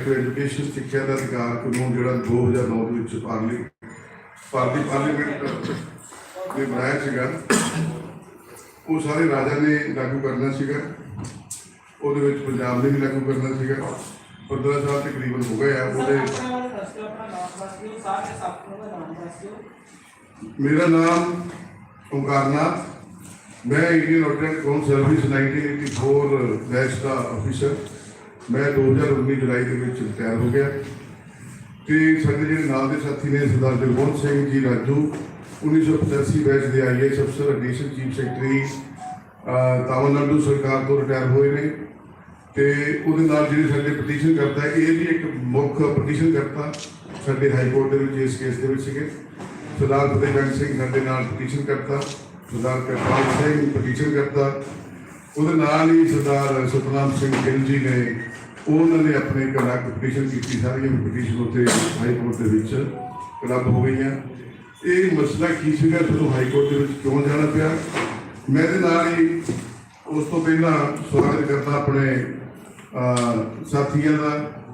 Education ਸਿੱਖਿਆ ਦਾ ਅਧਿਕਾਰ ਕਾਨੂੰਨ ਜਿਹੜਾ 2009 ਦੇ ਵਿੱਚ ਪਾਰਲੀ ਭਾਰਤੀ ਪਾਰਲੀਮੈਂਟ ਨੇ ਬਣਾਇਆ ਸੀਗਾ। ਉਹ ਸਾਰੇ ਰਾਜਾਂ ਨੇ ਲਾਗੂ ਕਰਨਾ ਸੀਗਾ। ਉਹਦੇ ਵਿੱਚ ਪੰਜਾਬ ਨੇ ਵੀ ਲਾਗੂ ਕਰਨਾ ਸੀਗਾ। 15 ਸਾਲ ਤਕਰੀਬਨ ਹੋ ਗਏ ਆ ਉਹਦੇ ਮੇਰਾ ਨਾਮ ਓਮਕਾਰਨਾਥ ਮੈਂ Indian Ordnance Council Service 1984 batch ਦਾ ਅਫੀਸਰ ਮੈਂ 2019 ਜੁਲਾਈ ਦੇ ਵਿੱਚ ਰਿਟਾਇਰ ਹੋ ਗਿਆ ਤੇ ਸਾਡੇ ਜਿਹੜੇ ਨਾਲ ਦੇ ਸਾਥੀ ਨੇ ਸਰਦਾਰ ਜਗਮੋਹਨ ਸਿੰਘ ਜੀ ਰਾਜੂ 1985 ਬੈਚ ਦੇ ਆਈਐਸ ਅਫਸਰ ਐਡੀਸ਼ਨ ਚੀਫ ਸੈਕਟਰੀ ਤਾਮਿਲਨਾਡੂ ਸਰਕਾਰ ਤੋਂ ਰਿਟਾਇਰ ਹੋਏ ਨੇ। ਤੇ ਉਹਦੇ ਨਾਲ ਜਿਹੜੇ ਸਾਡੇ ਪਟੀਸ਼ਨ ਕਰਤਾ, ਇਹ ਵੀ ਇੱਕ ਮੁੱਖ ਪਟੀਸ਼ਨ ਕਰਤਾ ਸਾਡੇ ਹਾਈ ਕੋਰਟ ਦੇ ਵਿੱਚ, ਇਸ ਕੇਸ ਦੇ ਵਿੱਚ ਸੀਗੇ। ਸਰਦਾਰ ਫਤਿਹਗੜ੍ਹ ਸਿੰਘ ਸਾਡੇ ਨਾਲ ਪਟੀਸ਼ਨ ਕਰਤਾ, ਸਰਦਾਰ ਕਰਤਾਰ ਸਿੰਘ ਪਟੀਸ਼ਨ ਕਰਤਾ ਉਹਦੇ ਨਾਲ ਹੀ ਸਰਦਾਰ ਸਤਨਾਮ ਸਿੰਘ ਗਿੱਲ ਜੀ ਨੇ ਉਹਨਾਂ ਨੇ ਆਪਣੇ ਇੱਕ ਅਲੱਗ ਪਟੀਸ਼ਨ ਕੀਤੀ, ਸਾਰੀਆਂ ਪਟੀਸ਼ਨ ਉੱਤੇ ਹਾਈ ਕੋਰਟ ਦੇ ਵਿੱਚ ਕਲੱਬ ਹੋ ਗਈਆਂ। ਇਹ ਮਸਲਾ ਕੀ ਸੀਗਾ? ਤੁਹਾਨੂੰ ਹਾਈ ਕੋਰਟ ਦੇ ਵਿੱਚ ਕਿਉਂ ਜਾਣਾ ਪਿਆ? ਮੈਂ ਦੇ ਨਾਲ ਹੀ ਉਸ ਤੋਂ ਪਹਿਲਾਂ ਸਵਾਗਤ ਕਰਦਾ ਆਪਣੇ ਸਾਥੀਆਂ ਦਾ,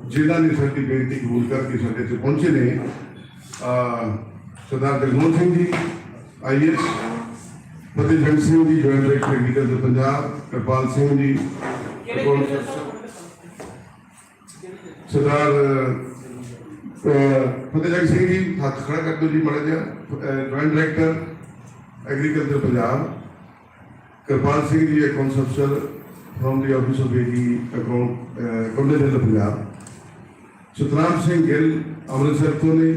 ਜਿਨ੍ਹਾਂ ਨੇ ਸਾਡੀ ਬੇਨਤੀ ਕਬੂਲ ਕਰਕੇ ਸਾਡੇ 'ਤੇ ਪਹੁੰਚੇ ਨੇ। ਸਰਦਾਰ ਜਗਮੋਹਨ ਸਿੰਘ ਜੀ IAS Fatehgarh Singh ji joint director agriculture Punjab Kirpal Singh ji Sardar ਅਹ, ਫਤਿਹਗੜ੍ਹ ਸਿੰਘ ਜੀ ਹੱਥ ਖੜਾ ਕਰ ਦਿਓ ਜੀ ਮਾੜਾ ਜਿਹਾ joint director agriculture Punjab Kirpal Singh ji accounts ਅਫਸਰ from the office of AG account accountant general Punjab Satnam Singh Gill Amritsar ਤੋਂ ਨੇ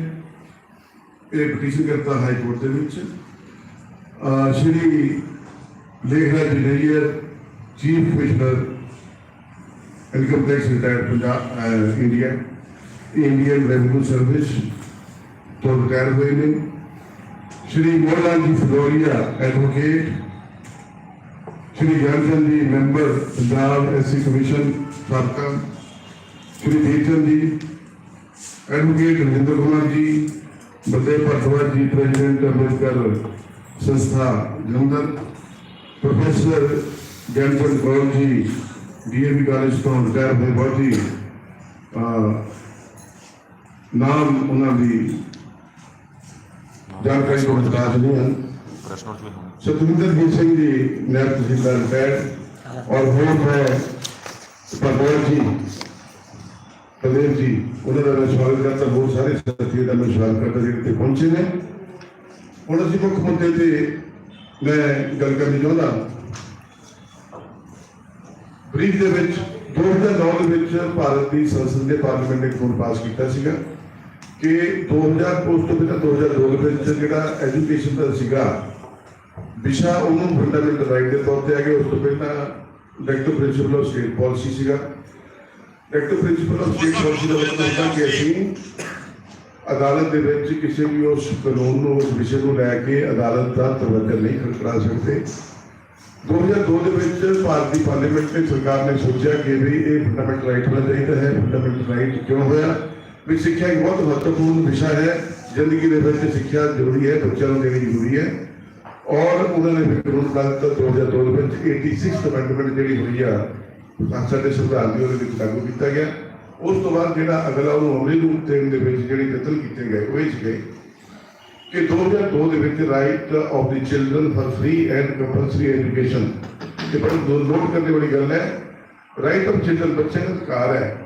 ਇਹ ਪਟੀਸ਼ਨ ਕਰਤਾ ਹਾਈ ਕੋਰਟ ਦੇ ਵਿੱਚ ਅਹ Shri Lekhraj Nayyar chief commissioner income tax retire Punjab India Indian revenue service ਤੋਂ retire ਹੋਏ ਨੇ। ਸ਼੍ਰੀ ਮੋਹਨਲਾਲ ਜੀ ਫਲੋਰੀਆ ਐਡਵੋਕੇਟ, ਸ਼੍ਰੀ ਗਿਆਨਚੰਦ ਜੀ ਮੈਂਬਰ ਪੰਜਾਬ ਐਸਸੀ ਕਮਿਸ਼ਨ ਸਾਬਕਾ, ਸ਼੍ਰੀ ਦੀਪਚੰਦ ਜੀ ਐਡਵੋਕੇਟ ਰਵਿੰਦਰ ਕੁਮਾਰ ਜੀ, ਬੰਦੇ ਭੱਟਵਾਰ ਜੀ, ਪ੍ਰੈਜ਼ੀਡੈਂਟ ਅੰਬੇਦਕਰ ਸੰਸਥਾ Jalandhar professor ਜਨਚੰਦ Kaur ji DAV college ਤੋਂ ਰਿਟਾਇਰ ਹੋਏ ਬਹੁਤ ਹੀ ਨਾਮ ਉਹਨਾਂ ਦੀ ਜਾਣਕਾਰੀ ਤੋਂ ਬਤਲਾ ਰਹੇ ਹਨ। ਸਤਵਿੰਦਰ ਜੀ ਸਿੰਘ ਜੀ ਨੈਬ ਤਹਿਸੀਲਦਾਰ ਰਿਟਾਇਰ ਔਰ ਹੋਰ ਹੈ ਪਰਵਰ ਜੀ ਪ੍ਰਦੀਪ ਜੀ ਉਹਨਾਂ ਦਾ ਮੈਂ ਸਵਾਗਤ ਕਰਦਾ ਬਹੁਤ ਸਾਰੇ ਸਾਥੀ ਦਾ ਮੈਂ ਸਵਾਗਤ ਕਰਦਾ ਜਿਹੜੇ ਪਹੁੰਚੇ ਨੇ। ਹੁਣ ਅਸੀਂ ਮੁੱਖ ਮੁੱਦੇ ਤੇ ਮੈਂ ਗੱਲ ਕਰਨੀ ਚਾਹੁੰਦਾ। ਬਰੀਫ ਦੇ ਵਿੱਚ 2009 ਦੇ ਵਿੱਚ ਭਾਰਤ ਦੀ ਸੰਸਦ ਦੇ ਪਾਰਲੀਮੈਂਟ ਨੇ ਕਾਨੂੰਨ ਪਾਸ ਕੀਤਾ ਸੀਗਾ ਕਿ 2000 ਉਸ ਤੋਂ ਪਹਿਲਾਂ 2002 ਦੇ ਵਿੱਚ ਜਿਹੜਾ ਐਜੂਕੇਸ਼ਨ ਦਾ ਸੀਗਾ, ਵਿਸ਼ਾ ਉਹਨੂੰ ਫੰਡਾਮੈਂਟਲ ਰਾਈਟ ਦੇ ਤੌਰ ਤੇ ਆ ਗਿਆ। ਉਸ ਤੋਂ ਪਹਿਲਾਂ director principal of state policy ਸੀਗਾ। Director principal of state policy ਦਾ ਮਤਲਬ ਹੁੰਦਾ ਕਿ ਅਸੀਂ ਅਦਾਲਤ ਦੇ ਵਿੱਚ ਕਿਸੇ ਵੀ ਉਸ ਕਾਨੂੰਨ ਨੂੰ ਉਸ ਵਿਸ਼ੇ ਨੂੰ ਲੈ ਕੇ ਅਦਾਲਤ ਦਾ ਤਵੱਜਾ ਨਹੀਂ ਖੜਕਾ ਸਕਦੇ 2002 ਦੇ ਵਿੱਚ ਭਾਰਤੀ ਪਾਰਲੀਮੈਂਟ ਨੇ ਸਰਕਾਰ ਨੇ ਸੋਚਿਆ ਕਿ ਵੀ ਇਹ ਫੰਡਾਮੈਂਟਲ ਰਾਈਟ ਹੋਣਾ ਚਾਹੀਦਾ ਹੈ ਫੰਡਾਮੈਂਟਲ ਰਾਈਟ ਕਿਉਂ ਹੋਇਆ ਵੀ ਸਿੱਖਿਆ ਇੱਕ ਬਹੁਤ ਮਹੱਤਵਪੂਰਨ ਵਿਸ਼ਾ ਹੈ ਜ਼ਿੰਦਗੀ ਦੇ ਵਿੱਚ ਸਿੱਖਿਆ ਜ਼ਰੂਰੀ ਹੈ ਬੱਚਿਆਂ ਨੂੰ ਦੇਣੀ ਜ਼ਰੂਰੀ ਹੈ ਔਰ ਉਹਨਾਂ ਨੇ ਫਿਰ ਕਾਨੂੰਨ ਬਣਾ ਦਿੱਤਾ 2002 ਦੇ ਵਿੱਚ 86 ਅਮੈਂਡਮੈਂਟ ਜਿਹੜੀ ਹੋਈ ਆ ਸਾਡੇ ਸੰਵਿਧਾਨ ਦੀ ਉਹਦੇ ਵਿੱਚ ਲਾਗੂ ਕੀਤਾ ਗਿਆ ਉਸ ਤੋਂ ਬਾਅਦ ਜਿਹੜਾ ਅਗਲਾ ਉਹਨੂੰ ਅਮਲੀ ਰੂਪ ਦੇਣ ਦੇ ਵਿੱਚ ਜਿਹੜੀ ਕਤਲ ਕੀਤੇ ਗਏ ਉਹ ਇਹ ਸੀਗੇ ਕਿ 2002 ਦੇ ਵਿੱਚ right of the children for free and compulsory education ਇਹ ਬੜੀ ਦੋ ਨੋਟ ਕਰਨ ਵਾਲੀ ਗੱਲ ਹੈ। ਰਾਈਟ ਆਫ ਚਿਲਡਰਨ ਬੱਚਿਆਂ ਦਾ ਅਧਿਕਾਰ ਹੈ।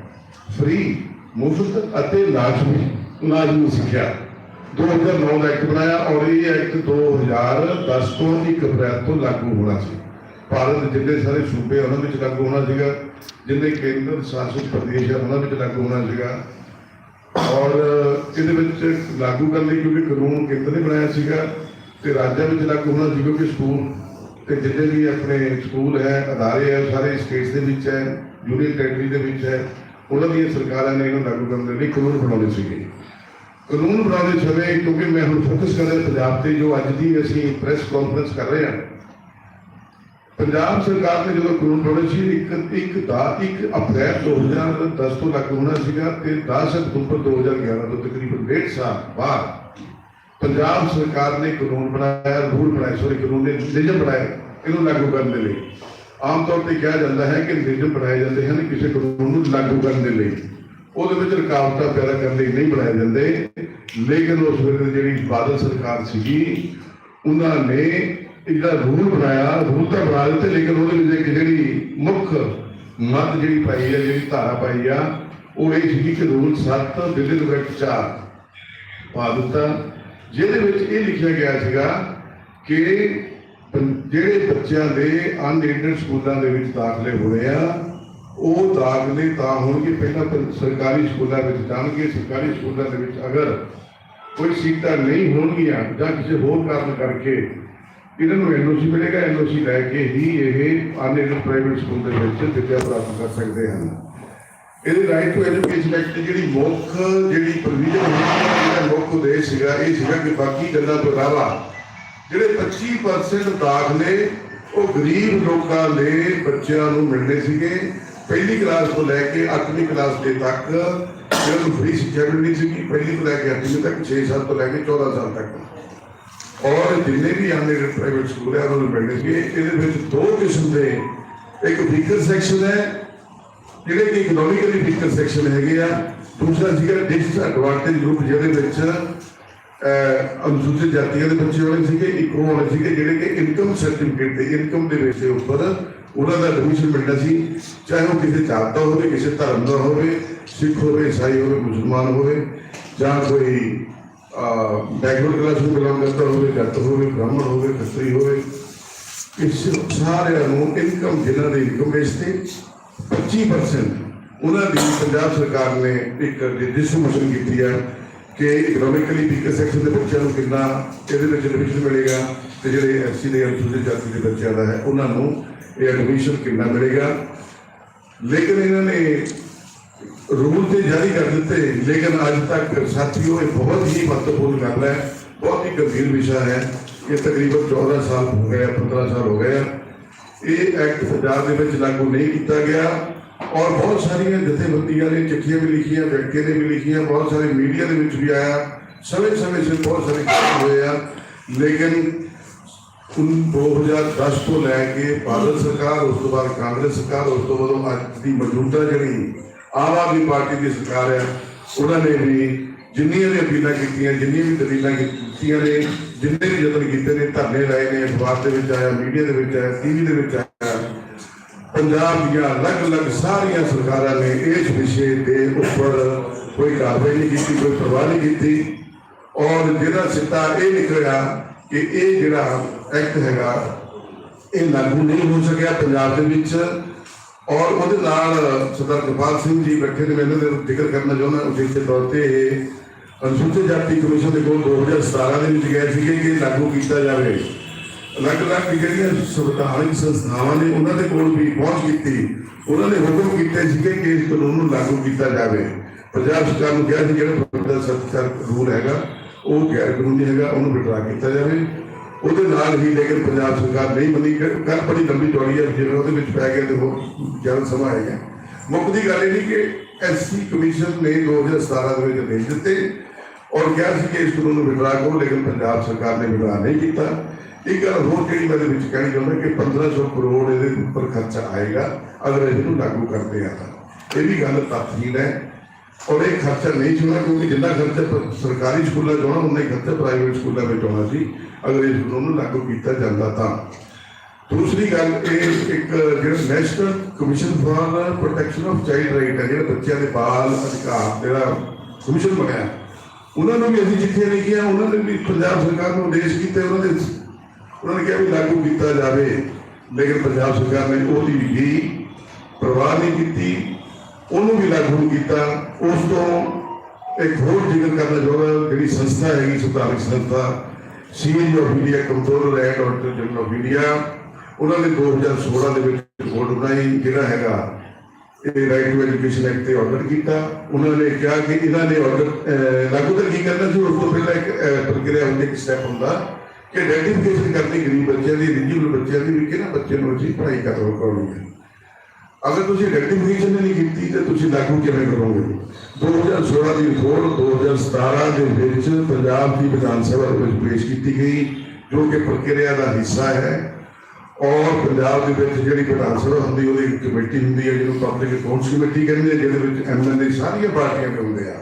ਫ੍ਰੀ ਮੁਫਤ ਅਤੇ ਲਾਜ਼ਮੀ ਲਾਜ਼ਮੀ ਸਿੱਖਿਆ। 2009 ਦਾ ਐਕਟ ਬਣਾਇਆ ਔਰ ਇਹ ਐਕਟ 2010 ਤੋਂ 1 ਅਪ੍ਰੈਲ ਤੋਂ ਲਾਗੂ ਹੋਣਾ ਸੀ। ਭਾਰਤ ਦੇ ਜਿੰਨੇ ਸਾਰੇ ਸੂਬੇ ਉਹਨਾਂ ਵਿੱਚ ਲਾਗੂ ਹੋਣਾ ਸੀਗਾ। ਜਿੰਨੇ ਕੇਂਦਰ ਸ਼ਾਸਿਤ ਪ੍ਰਦੇਸ਼ ਆ ਉਹਨਾਂ ਵਿੱਚ ਲਾਗੂ ਹੋਣਾ ਸੀਗਾ। ਔਰ ਇਹਦੇ ਵਿੱਚ ਲਾਗੂ ਕਰਨ ਲਈ ਕਿਉਂਕਿ ਕਾਨੂੰਨ ਕੇਂਦਰ ਨੇ ਬਣਾਇਆ ਸੀਗਾ ਤੇ ਰਾਜਾਂ ਵਿੱਚ ਲਾਗੂ ਹੋਣਾ ਸੀ ਕਿਉਂਕਿ ਸਕੂਲ ਤੇ ਜਿੰਨੇ ਵੀ ਆਪਣੇ ਸਕੂਲ ਹੈ, ਅਦਾਰੇ ਹੈ, ਸਾਰੇ ਸਟੇਟਸ ਦੇ ਵਿੱਚ ਹੈ, ਯੂਨੀਅਨ ਟੈਰੀਟਰੀ ਦੇ ਵਿੱਚ ਹੈ, ਉਹਨਾਂ ਦੀਆਂ ਸਰਕਾਰਾਂ ਨੇ ਇਹਨੂੰ ਲਾਗੂ ਕਰਨ ਦੇ ਲਈ ਕਾਨੂੰਨ ਬਣਾਉਣੇ ਸੀਗੇ। ਕਾਨੂੰਨ ਬਣਾਉਣ ਸਮੇਂ ਕਿਉਂਕਿ ਮੈਂ ਹੁਣ ਫੋਕਸ ਕਰ ਰਿਹਾ ਪੰਜਾਬ ਤੇ ਜੋ ਅੱਜ ਦੀ ਅਸੀਂ ਪ੍ਰੈਸ ਕਾਨਫਰੰਸ ਕਰ ਰਹੇ ਹਾਂ ਪੰਜਾਬ ਸਰਕਾਰ ਨੇ ਜਦੋਂ ਕਾਨੂੰਨ ਬਣਾਉਣਾ ਸੀ, ਇੱਕ ਇੱਕ ਦਾ ਇੱਕ ਅਪ੍ਰੈਲ 2010 ਤੋਂ ਲਾਗੂ ਹੋਣਾ ਸੀਗਾ ਤੇ 10 ਅਕਤੂਬਰ 2011 ਤੋਂ ਤਕਰੀਬਨ ਡੇਢ ਸਾਲ ਬਾਅਦ ਪੰਜਾਬ ਸਰਕਾਰ ਨੇ ਕਾਨੂੰਨ ਬਣਾਇਆ, ਰੂਲ ਬਣਾਇਆ ਸੋਰੀ, ਕਾਨੂੰਨ ਨੇ ਨਿਯਮ ਬਣਾਏ, ਇਹਨੂੰ ਲਾਗੂ ਕਰਨ ਦੇ ਲਈ। ਆਮ ਤੌਰ ਤੇ ਕਿਹਾ ਜਾਂਦਾ ਹੈ ਕਿ ਨਿਯਮ ਬਣਾਏ ਜਾਂਦੇ ਹਨ ਕਿਸੇ ਕਾਨੂੰਨ ਨੂੰ ਲਾਗੂ ਕਰਨ ਦੇ ਲਈ। ਉਹਦੇ ਵਿੱਚ ਰੁਕਾਵਟਾਂ ਪੈਦਾ ਕਰਨ ਲਈ ਨਹੀਂ ਬਣਾਏ ਜਾਂਦੇ। ਲੇਕਿਨ ਉਸ ਵੇਲੇ ਜਿਹੜੀ ਬਾਦਲ ਸਰਕਾਰ ਸੀਗੀ, ਉਹਨਾਂ ਨੇ ਇੱਕ ਜਿਹੜਾ ਰੂਲ ਬਣਾਇਆ, ਰੂਲ ਤਾਂ ਬਣਾ ਦਿੱਤੇ, ਲੇਕਿਨ ਉਹਦੇ ਵਿੱਚ ਇੱਕ ਜਿਹੜੀ ਮੁੱਖ ਮੱਤ ਜਿਹੜੀ ਪਾਈ ਆ, ਜਿਹੜੀ ਧਾਰਾ ਪਾਈ ਆ, ਉਹ ਇਹ ਸੀ ਕਿ ਰੂਲ 7 ਦਿੱਲੀ ਦੇ ਵਿੱਚ 4 ਪਾ ਦਿੱਤਾ। ਜਿਹਦੇ ਵਿੱਚ ਇਹ ਲਿਖਿਆ ਗਿਆ ਸੀਗਾ ਕਿ ਪੰ- ਜਿਹੜੇ ਬੱਚਿਆਂ ਦੇ ਅਨਏਡਡ ਸਕੂਲਾਂ ਦੇ ਵਿੱਚ ਦਾਖਲੇ ਹੋਏ ਆ, ਉਹ ਦਾਖਲੇ ਤਾਂ ਹੋਣਗੇ, ਪਹਿਲਾਂ ਸਰਕਾਰੀ ਸਕੂਲਾਂ ਵਿੱਚ ਜਾਣਗੇ। ਸਰਕਾਰੀ ਸਕੂਲਾਂ ਦੇ ਵਿੱਚ ਅਗਰ ਕੋਈ ਸੀਟਾਂ ਨਹੀਂ ਹੋਣਗੀਆਂ ਜਾਂ ਕਿਸੇ ਹੋਰ ਕਾਰਨ ਕਰਕੇ ਇਹਨਾਂ ਨੂੰ ਐਨਓਸੀ ਮਿਲੇਗਾ ਐਨਓਸੀ ਲੈ ਕੇ ਹੀ ਇਹ ਅਨਏਡਡ ਪ੍ਰਾਈਵੇਟ ਸਕੂਲ ਦੇ ਵਿੱਚ ਵਿੱਦਿਆ ਪ੍ਰਾਪਤ ਕਰ ਸਕਦੇ ਹਨ। ਇਹਦੇ ਰਾਈਟ ਟੂ ਐਜੂਕੇਸ਼ਨ ਐਕਟ ਦੀ ਜਿਹੜੀ ਮੁੱਖ, ਜਿਹੜੀ ਪ੍ਰੋਵੀਜ਼ਨ ਜਿਹੜਾ ਮੁੱਖ ਉਦੇਸ਼ ਸੀਗਾ, ਇਹ ਸੀਗਾ ਕਿ ਬਾਕੀ ਗੱਲਾਂ ਤੋਂ ਇਲਾਵਾ ਜਿਹੜੇ 25% ਦਾਖਲੇ ਉਹ ਗਰੀਬ ਲੋਕਾਂ ਦੇ ਬੱਚਿਆਂ ਨੂੰ ਮਿਲਣੇ ਸੀਗੇ। ਪਹਿਲੀ ਕਲਾਸ ਤੋਂ ਲੈ ਕੇ 8ਵੀਂ ਕਲਾਸ ਦੇ ਤੱਕ ਇਹਨਾਂ ਨੂੰ ਫ੍ਰੀ ਸਿੱਖਿਆ ਮਿਲਣੀ ਸੀਗੀ, ਪਹਿਲੀ ਤੋਂ ਲੈ ਕੇ 8ਵੀਂ ਤੱਕ 6 ਸਾਲ ਤੋਂ ਲੈ ਕੇ 14 ਸਾਲ ਤੱਕ। ਔਰ ਜਿੰਨੇ ਵੀ ਅਨਏਡਡ ਪ੍ਰਾਈਵੇਟ ਸਕੂਲ ਹੈ ਉਹਨਾਂ ਨੂੰ ਮਿਲਣੇ ਸੀਗੇ ਇਹਦੇ ਵਿੱਚ ਦੋ ਕਿਸਮ ਦੇ, ਇੱਕ ਵੀਕਰ ਸੈਕਸ਼ਨ ਹੈ ਜਿਹੜੇ ਕਿ ਇਕਨੋਮਿਕਲੀ ਵੀਕਰ ਸੈਕਸ਼ਨ ਹੈਗੇ ਆ। ਦੂਸਰਾ ਸੀਗਾ ਡਿਸਐਡਵਾਂਟੇਜ ਗਰੁੱਪ ਜਿਹਦੇ ਵਿੱਚ ਅਨੁਸੂਚਿਤ ਜਾਤੀਆਂ ਦੇ ਬੱਚੇ ਹੋਣੇ ਸੀਗੇ, ਇੱਕ ਉਹ ਹੋਣੇ ਸੀਗੇ, ਜਿਹੜੇ ਕਿ ਇਨਕਮ ਸਰਟੀਫਿਕੇਟ ਤੇ ਇਨਕਮ ਦੇ ਬੇਸ ਉੱਪਰ ਉਹਨਾਂ ਦਾ ਐਡਮਿਸ਼ਨ ਮਿਲਣਾ ਸੀ। ਚਾਹੇ ਉਹ ਕਿਸੇ ਜਾਤ ਦਾ ਹੋਵੇ, ਕਿਸੇ ਧਰਮ ਦਾ ਹੋਵੇ, ਸਿੱਖ ਹੋਵੇ, ਈਸਾਈ ਹੋਵੇ, ਮੁਸਲਮਾਨ ਹੋਵੇ, ਜਾਂ ਕੋਈ ਬੈਕਵਰਡ ਕਲਾਸ ਨੂੰ ਬਿਲੋਂਗ ਕਰਦਾ ਹੋਵੇ ਜੱਟ ਹੋਵੇ, ਬ੍ਰਾਹਮਣ ਹੋਵੇ, ਖੱਤਰੀ ਹੋਵੇ, ਇਸ ਸਾਰਿਆਂ ਨੂੰ ਇਨਕਮ ਜਿਨ੍ਹਾਂ ਦੀ ਇਨਕਮ ਬੇਸ ਤੇ 25% ਉਹਨਾਂ ਦੀ ਪੰਜਾਬ ਸਰਕਾਰ ਨੇ ਇੱਕ ਡਿਸਟ੍ਰੀਬਿਊਸ਼ਨ ਕੀਤੀ ਹੈ ਕਿ ਇਕਨੋਮਿਕਲੀ ਵੀਕਰ ਸੈਕਸ਼ਨ ਦੇ ਬੱਚਿਆਂ ਨੂੰ ਕਿੰਨਾ ਇਹਦੇ ਵਿੱਚ ਐਡਮਿਸ਼ਨ ਮਿਲੇਗਾ ਤੇ ਜਿਹੜੇ ਐਸਸੀ ਦੇ ਅਨੁਸੂਚਿਤ ਜਾਤੀ ਦੇ ਬੱਚਿਆਂ ਦਾ ਹੈ, ਉਹਨਾਂ ਨੂੰ ਇਹ ਐਡਮਿਸ਼ਨ ਕਿੰਨਾ ਮਿਲੇਗਾ। ਲੇਕਿਨ ਇਹਨਾਂ ਨੇ ਰੂਲ ਤੇ ਜਾਰੀ ਕਰ ਦਿੱਤੇ ਲੇਕਿਨ ਅੱਜ ਤੱਕ ਸਾਥੀਓ ਇਹ ਬਹੁਤ ਹੀ ਮਹੱਤਵਪੂਰਨ ਗੱਲ ਹੈ ਬਹੁਤ ਹੀ ਗੰਭੀਰ ਵਿਸ਼ਾ ਹੈ ਇਹ ਤਕਰੀਬਨ 14 ਸਾਲ ਹੋ ਗਏ ਆ, 15 ਸਾਲ ਹੋ ਗਏ ਆ। ਇਹ ਐਕਟ ਪੰਜਾਬ ਦੇ ਵਿੱਚ ਲਾਗੂ ਨਹੀਂ ਕੀਤਾ ਗਿਆ ਔਰ ਬਹੁਤ ਸਾਰੀਆਂ ਜਥੇਬੰਦੀਆਂ ਨੇ ਚਿੱਠੀਆਂ ਵੀ ਲਿਖੀਆਂ ਬੈਠਕੇ ਨੇ ਵੀ ਲਿਖੀਆਂ ਬਹੁਤ ਸਾਰੇ ਮੀਡੀਆ ਦੇ ਵਿੱਚ ਵੀ ਆਇਆ ਸਮੇਂ ਸਮੇਂ ਸਿਰ ਬਹੁਤ ਸਾਰੇ ਕੰਮ ਹੋਏ ਆ ਲੇਕਿਨ ਉਨ 2010 ਤੋਂ ਲੈ ਕੇ ਭਾਰਤ ਸਰਕਾਰ ਉਸ ਤੋਂ ਬਾਅਦ ਕਾਂਗਰਸ ਸਰਕਾਰ ਉਸ ਤੋਂ ਬਾਅਦ ਅੱਜ ਦੀ ਮੌਜੂਦਾ ਜਿਹੜੀ ਆਮ ਆਦਮੀ ਪਾਰਟੀ ਦੀ ਸਰਕਾਰ ਹੈ, ਉਹਨਾਂ ਨੇ ਵੀ ਜਿੰਨੀਆਂ ਵੀ ਅਪੀਲਾਂ ਕੀਤੀਆਂ, ਜਿੰਨੀਆਂ ਵੀ ਦਲੀਲਾਂ ਕੀਤੀਆਂ ਨੇ, ਜਿੰਨੇ ਵੀ ਯਤਨ ਕੀਤੇ ਨੇ, ਧਰਨੇ ਲਾਏ ਨੇ, ਅਖਬਾਰ ਦੇ ਵਿੱਚ ਆਇਆ, ਮੀਡੀਆ ਦੇ ਵਿੱਚ ਆਇਆ ਟੀਵੀ ਦੇ ਵਿੱਚ ਆਇਆ, ਪੰਜਾਬ ਦੀਆਂ ਅਲੱਗ-ਅਲੱਗ ਸਾਰੀਆਂ ਸਰਕਾਰਾਂ ਨੇ ਇਸ ਵਿਸ਼ੇ ਦੇ ਉੱਪਰ ਕੋਈ ਕਾਰਵਾਈ ਨਹੀਂ ਕੀਤੀ, ਕੋਈ ਪਰਵਾਹ ਨਹੀਂ ਕੀਤੀ ਔਰ ਜਿਹੜਾ ਸਿੱਟਾ ਇਹ ਨਿਕਲਿਆ ਕਿ ਇਹ ਜਿਹੜਾ ਐਕਟ ਹੈਗਾ, ਇਹ ਲਾਗੂ ਨਹੀਂ ਹੋ ਸਕਿਆ ਪੰਜਾਬ ਦੇ ਵਿੱਚ। ਔਰ ਉਹਦੇ ਨਾਲ ਸਰਦਾਰ ਕਿਰਪਾਲ ਸਿੰਘ ਜੀ ਬੈਠੇ ਨੇ ਮੈਨੂੰ ਜ਼ਿਕਰ ਕਰਨਾ ਚਾਹੁੰਦਾ ਉਚੇਚੇ ਤੌਰ ਤੇ ਅਨੁਸੂਚਿਤ ਜਾਤੀ ਕਮਿਸ਼ਨ ਦੇ ਕੋਲ 2017 ਦੇ ਵਿੱਚ ਗਏ ਸੀਗੇ ਕਿ ਲਾਗੂ ਕੀਤਾ ਜਾਵੇ। ਅਲੱਗ-ਅਲੱਗ ਜਿਹੜੀਆਂ ਸੰਵਿਧਾਨਕ ਸੰਸਥਾਵਾਂ ਨੇ, ਉਹਨਾਂ ਦੇ ਕੋਲ ਵੀ ਪਹੁੰਚ ਕੀਤੀ। ਉਹਨਾਂ ਨੇ ਹੁਕਮ ਕੀਤੇ ਸੀਗੇ ਕਿ ਇਸ ਕਾਨੂੰਨ ਨੂੰ ਲਾਗੂ ਕੀਤਾ ਜਾਵੇ। ਪੰਜਾਬ ਸਰਕਾਰ ਨੂੰ ਕਿਹਾ ਸੀ, ਜਿਹੜਾ ਤੁਹਾਡਾ ਸਖਤ ਰੂਲ ਹੈਗਾ, ਉਹ ਗੈਰ ਕਾਨੂੰਨੀ ਹੈਗਾ, ਉਹਨੂੰ ਵਿਡਰਾ ਕੀਤਾ ਜਾਵੇ। ਉਹਦੇ ਨਾਲ ਹੀ ਲੇਕਿਨ ਪੰਜਾਬ ਸਰਕਾਰ ਨਹੀਂ ਮੰਨੀ ਗੱਲ ਬੜੀ ਲੰਬੀ ਚੌੜੀ ਹੈ, ਜਿਵੇਂ ਉਹਦੇ ਵਿੱਚ ਪੈ ਗਏ ਤੇ ਉਹ ਜ਼ਿਆਦਾ ਸਮਾਂ ਆਏਗਾ ਮੁੱਖ ਦੀ ਗੱਲ ਇਹ ਨਹੀਂ ਕਿ ਐਸਸੀ ਕਮਿਸ਼ਨ ਨੇ 2017 ਦੇ ਵਿੱਚ ਭੇਜ ਦਿੱਤੇ ਔਰ ਕਿਹਾ ਸੀ ਕਿ ਇਸ ਨੂੰ ਵਿਡਰਾ ਕਰੋ, ਲੇਕਿਨ ਪੰਜਾਬ ਸਰਕਾਰ ਨੇ ਵਿਡਰਾ ਨਹੀਂ ਕੀਤਾ। ਇੱਕ ਗੱਲ ਹੋਰ ਜਿਹੜੀ ਮੈਂ ਇਹਦੇ ਵਿੱਚ ਕਹਿਣੀ ਚਾਹੁੰਦਾ ਕਿ 1500 ਕਰੋੜ ਇਹਦੇ ਉੱਪਰ ਖਰਚਾ ਆਏਗਾ, ਅਗਰ ਇਹਨੂੰ ਲਾਗੂ ਕਰਦੇ ਆ ਤਾਂ। ਇਹ ਵੀ ਗੱਲ ਤਫਸੀਲ ਹੈ। ਔਰ ਇਹ ਖਰਚਾ ਨਹੀਂ ਚੁਣਾ ਕਿਉਂਕਿ ਜਿੰਨਾ ਖਰਚਾ ਪ- ਸਰਕਾਰੀ ਸਕੂਲਾਂ 'ਚ ਹੋਣਾ ਉਨਾ ਹੀ ਖਰਚਾ ਪ੍ਰਾਈਵੇਟ ਸਕੂਲਾਂ ਵਿੱਚ ਹੋਣਾ ਸੀ ਅਗਰ ਇਸ ਕਾਨੂੰਨ ਨੂੰ ਲਾਗੂ ਕੀਤਾ ਜਾਂਦਾ ਤਾਂ ਦੂਸਰੀ ਗੱਲ ਇਹ ਇੱਕ ਜਿਹੜਾ national commission for protection of child right ਹੈ ਜਿਹੜਾ ਬੱਚਿਆਂ ਦੇ ਬਾਲ ਅਧਿਕਾਰ ਜਿਹੜਾ ਕਮਿਸ਼ਨ ਬਣਿਆ ਉਹਨਾਂ ਨੂੰ ਵੀ ਅਸੀਂ ਚਿੱਠੀਆਂ ਲਿਖੀਆਂ ਉਹਨਾਂ ਨੇ ਵੀ ਪੰਜਾਬ ਸਰਕਾਰ ਨੂੰ ਆਦੇਸ਼ ਕੀਤੇ ਉਹਨਾਂ ਦੇ ਉਹਨਾਂ ਨੇ ਕਿਹਾ ਵੀ ਲਾਗੂ ਕੀਤਾ ਜਾਵੇ ਲੇਕਿਨ ਪੰਜਾਬ ਸਰਕਾਰ ਨੇ ਉਹਦੀ ਵੀ ਪਰਵਾਹ ਨਹੀਂ ਕੀਤੀ ਉਹਨੂੰ ਵੀ ਲਾਗੂ ਨਹੀਂ ਕੀਤਾ ਉਸ ਤੋਂ ਇੱਕ ਹੋਰ ਜ਼ਿਕਰ ਕਰਨਾ ਚਾਹੁੰਦਾ, ਜਿਹੜੀ ਸੰਸਥਾ ਹੈਗੀ ਸੁਧਾਰਕ ਸੰਸਥਾ CAG of India controller and auditor general of India, ਉਹਨਾਂ ਨੇ 2016 ਦੇ ਵਿੱਚ ਰਿਪੋਰਟ ਬਣਾਈ, ਜਿਹੜਾ ਹੈਗਾ ਇਹ ਰਾਈਟ ਟੂ ਐਜੂਕੇਸ਼ਨ ਐਕਟ ਤੇ ਆਰਡਰ ਕੀਤਾ। ਉਹਨਾਂ ਨੇ ਕਿਹਾ ਕਿ ਇਹਨਾਂ ਨੇ ਆਰਡਰ ਲਾਗੂ ਤਾਂ ਕੀ ਕਰਨਾ ਸੀ, ਉਸ ਤੋਂ ਪਹਿਲਾਂ ਇੱਕ ਪ੍ਰਕਿਰਿਆ ਹੁੰਦੀ, ਇੱਕ ਸਟੈਪ ਹੁੰਦਾ ਕਿ ਆਈਡੈਂਟੀਫਿਕੇਸ਼ਨ ਕਰਨੀ ਗਰੀਬ ਬੱਚਿਆਂ ਦੀ ਐਲੀਜੀਬਲ ਬੱਚਿਆਂ ਦੀ, ਵੀ ਕਿਹਨਾਂ ਬੱਚੇ ਨੂੰ ਅਸੀਂ ਪੜ੍ਹਾਈ ਕਦੋਂ ਕਰਾਉਣੀ ਹੈ। ਅਗਰ ਤੁਸੀਂ ਰੈਕਟੀਫਿਕੇਸ਼ਨ ਨਹੀਂ ਕੀਤੀ ਤੇ ਤੁਸੀਂ ਲਾਗੂ ਕਿਵੇਂ ਕਰੋਗੇ? 2016 ਦੀ ਰਿਪੋਰਟ 2017 ਦੇ ਵਿੱਚ ਪੰਜਾਬ ਦੀ ਵਿਧਾਨ ਸਭਾ ਦੇ ਵਿੱਚ ਪੇਸ਼ ਕੀਤੀ ਗਈ, ਜੋ ਕਿ ਪ੍ਰਕਿਰਿਆ ਦਾ ਹਿੱਸਾ ਹੈ। ਔਰ ਪੰਜਾਬ ਦੇ ਵਿੱਚ ਜਿਹੜੀ ਵਿਧਾਨ ਸਭਾ ਹੁੰਦੀ, ਉਹਦੀ ਇੱਕ ਕਮੇਟੀ ਹੁੰਦੀ ਹੈ, ਜਿਹਨੂੰ ਪਬਲਿਕ ਅਕਾਊਂਟਸ ਕਮੇਟੀ ਕਹਿੰਦੇ ਆ, ਜਿਹਦੇ ਵਿੱਚ ਐਮਐਲਏ ਸਾਰੀਆਂ ਪਾਰਟੀਆਂ ਦੇ ਹੁੰਦੇ ਆ।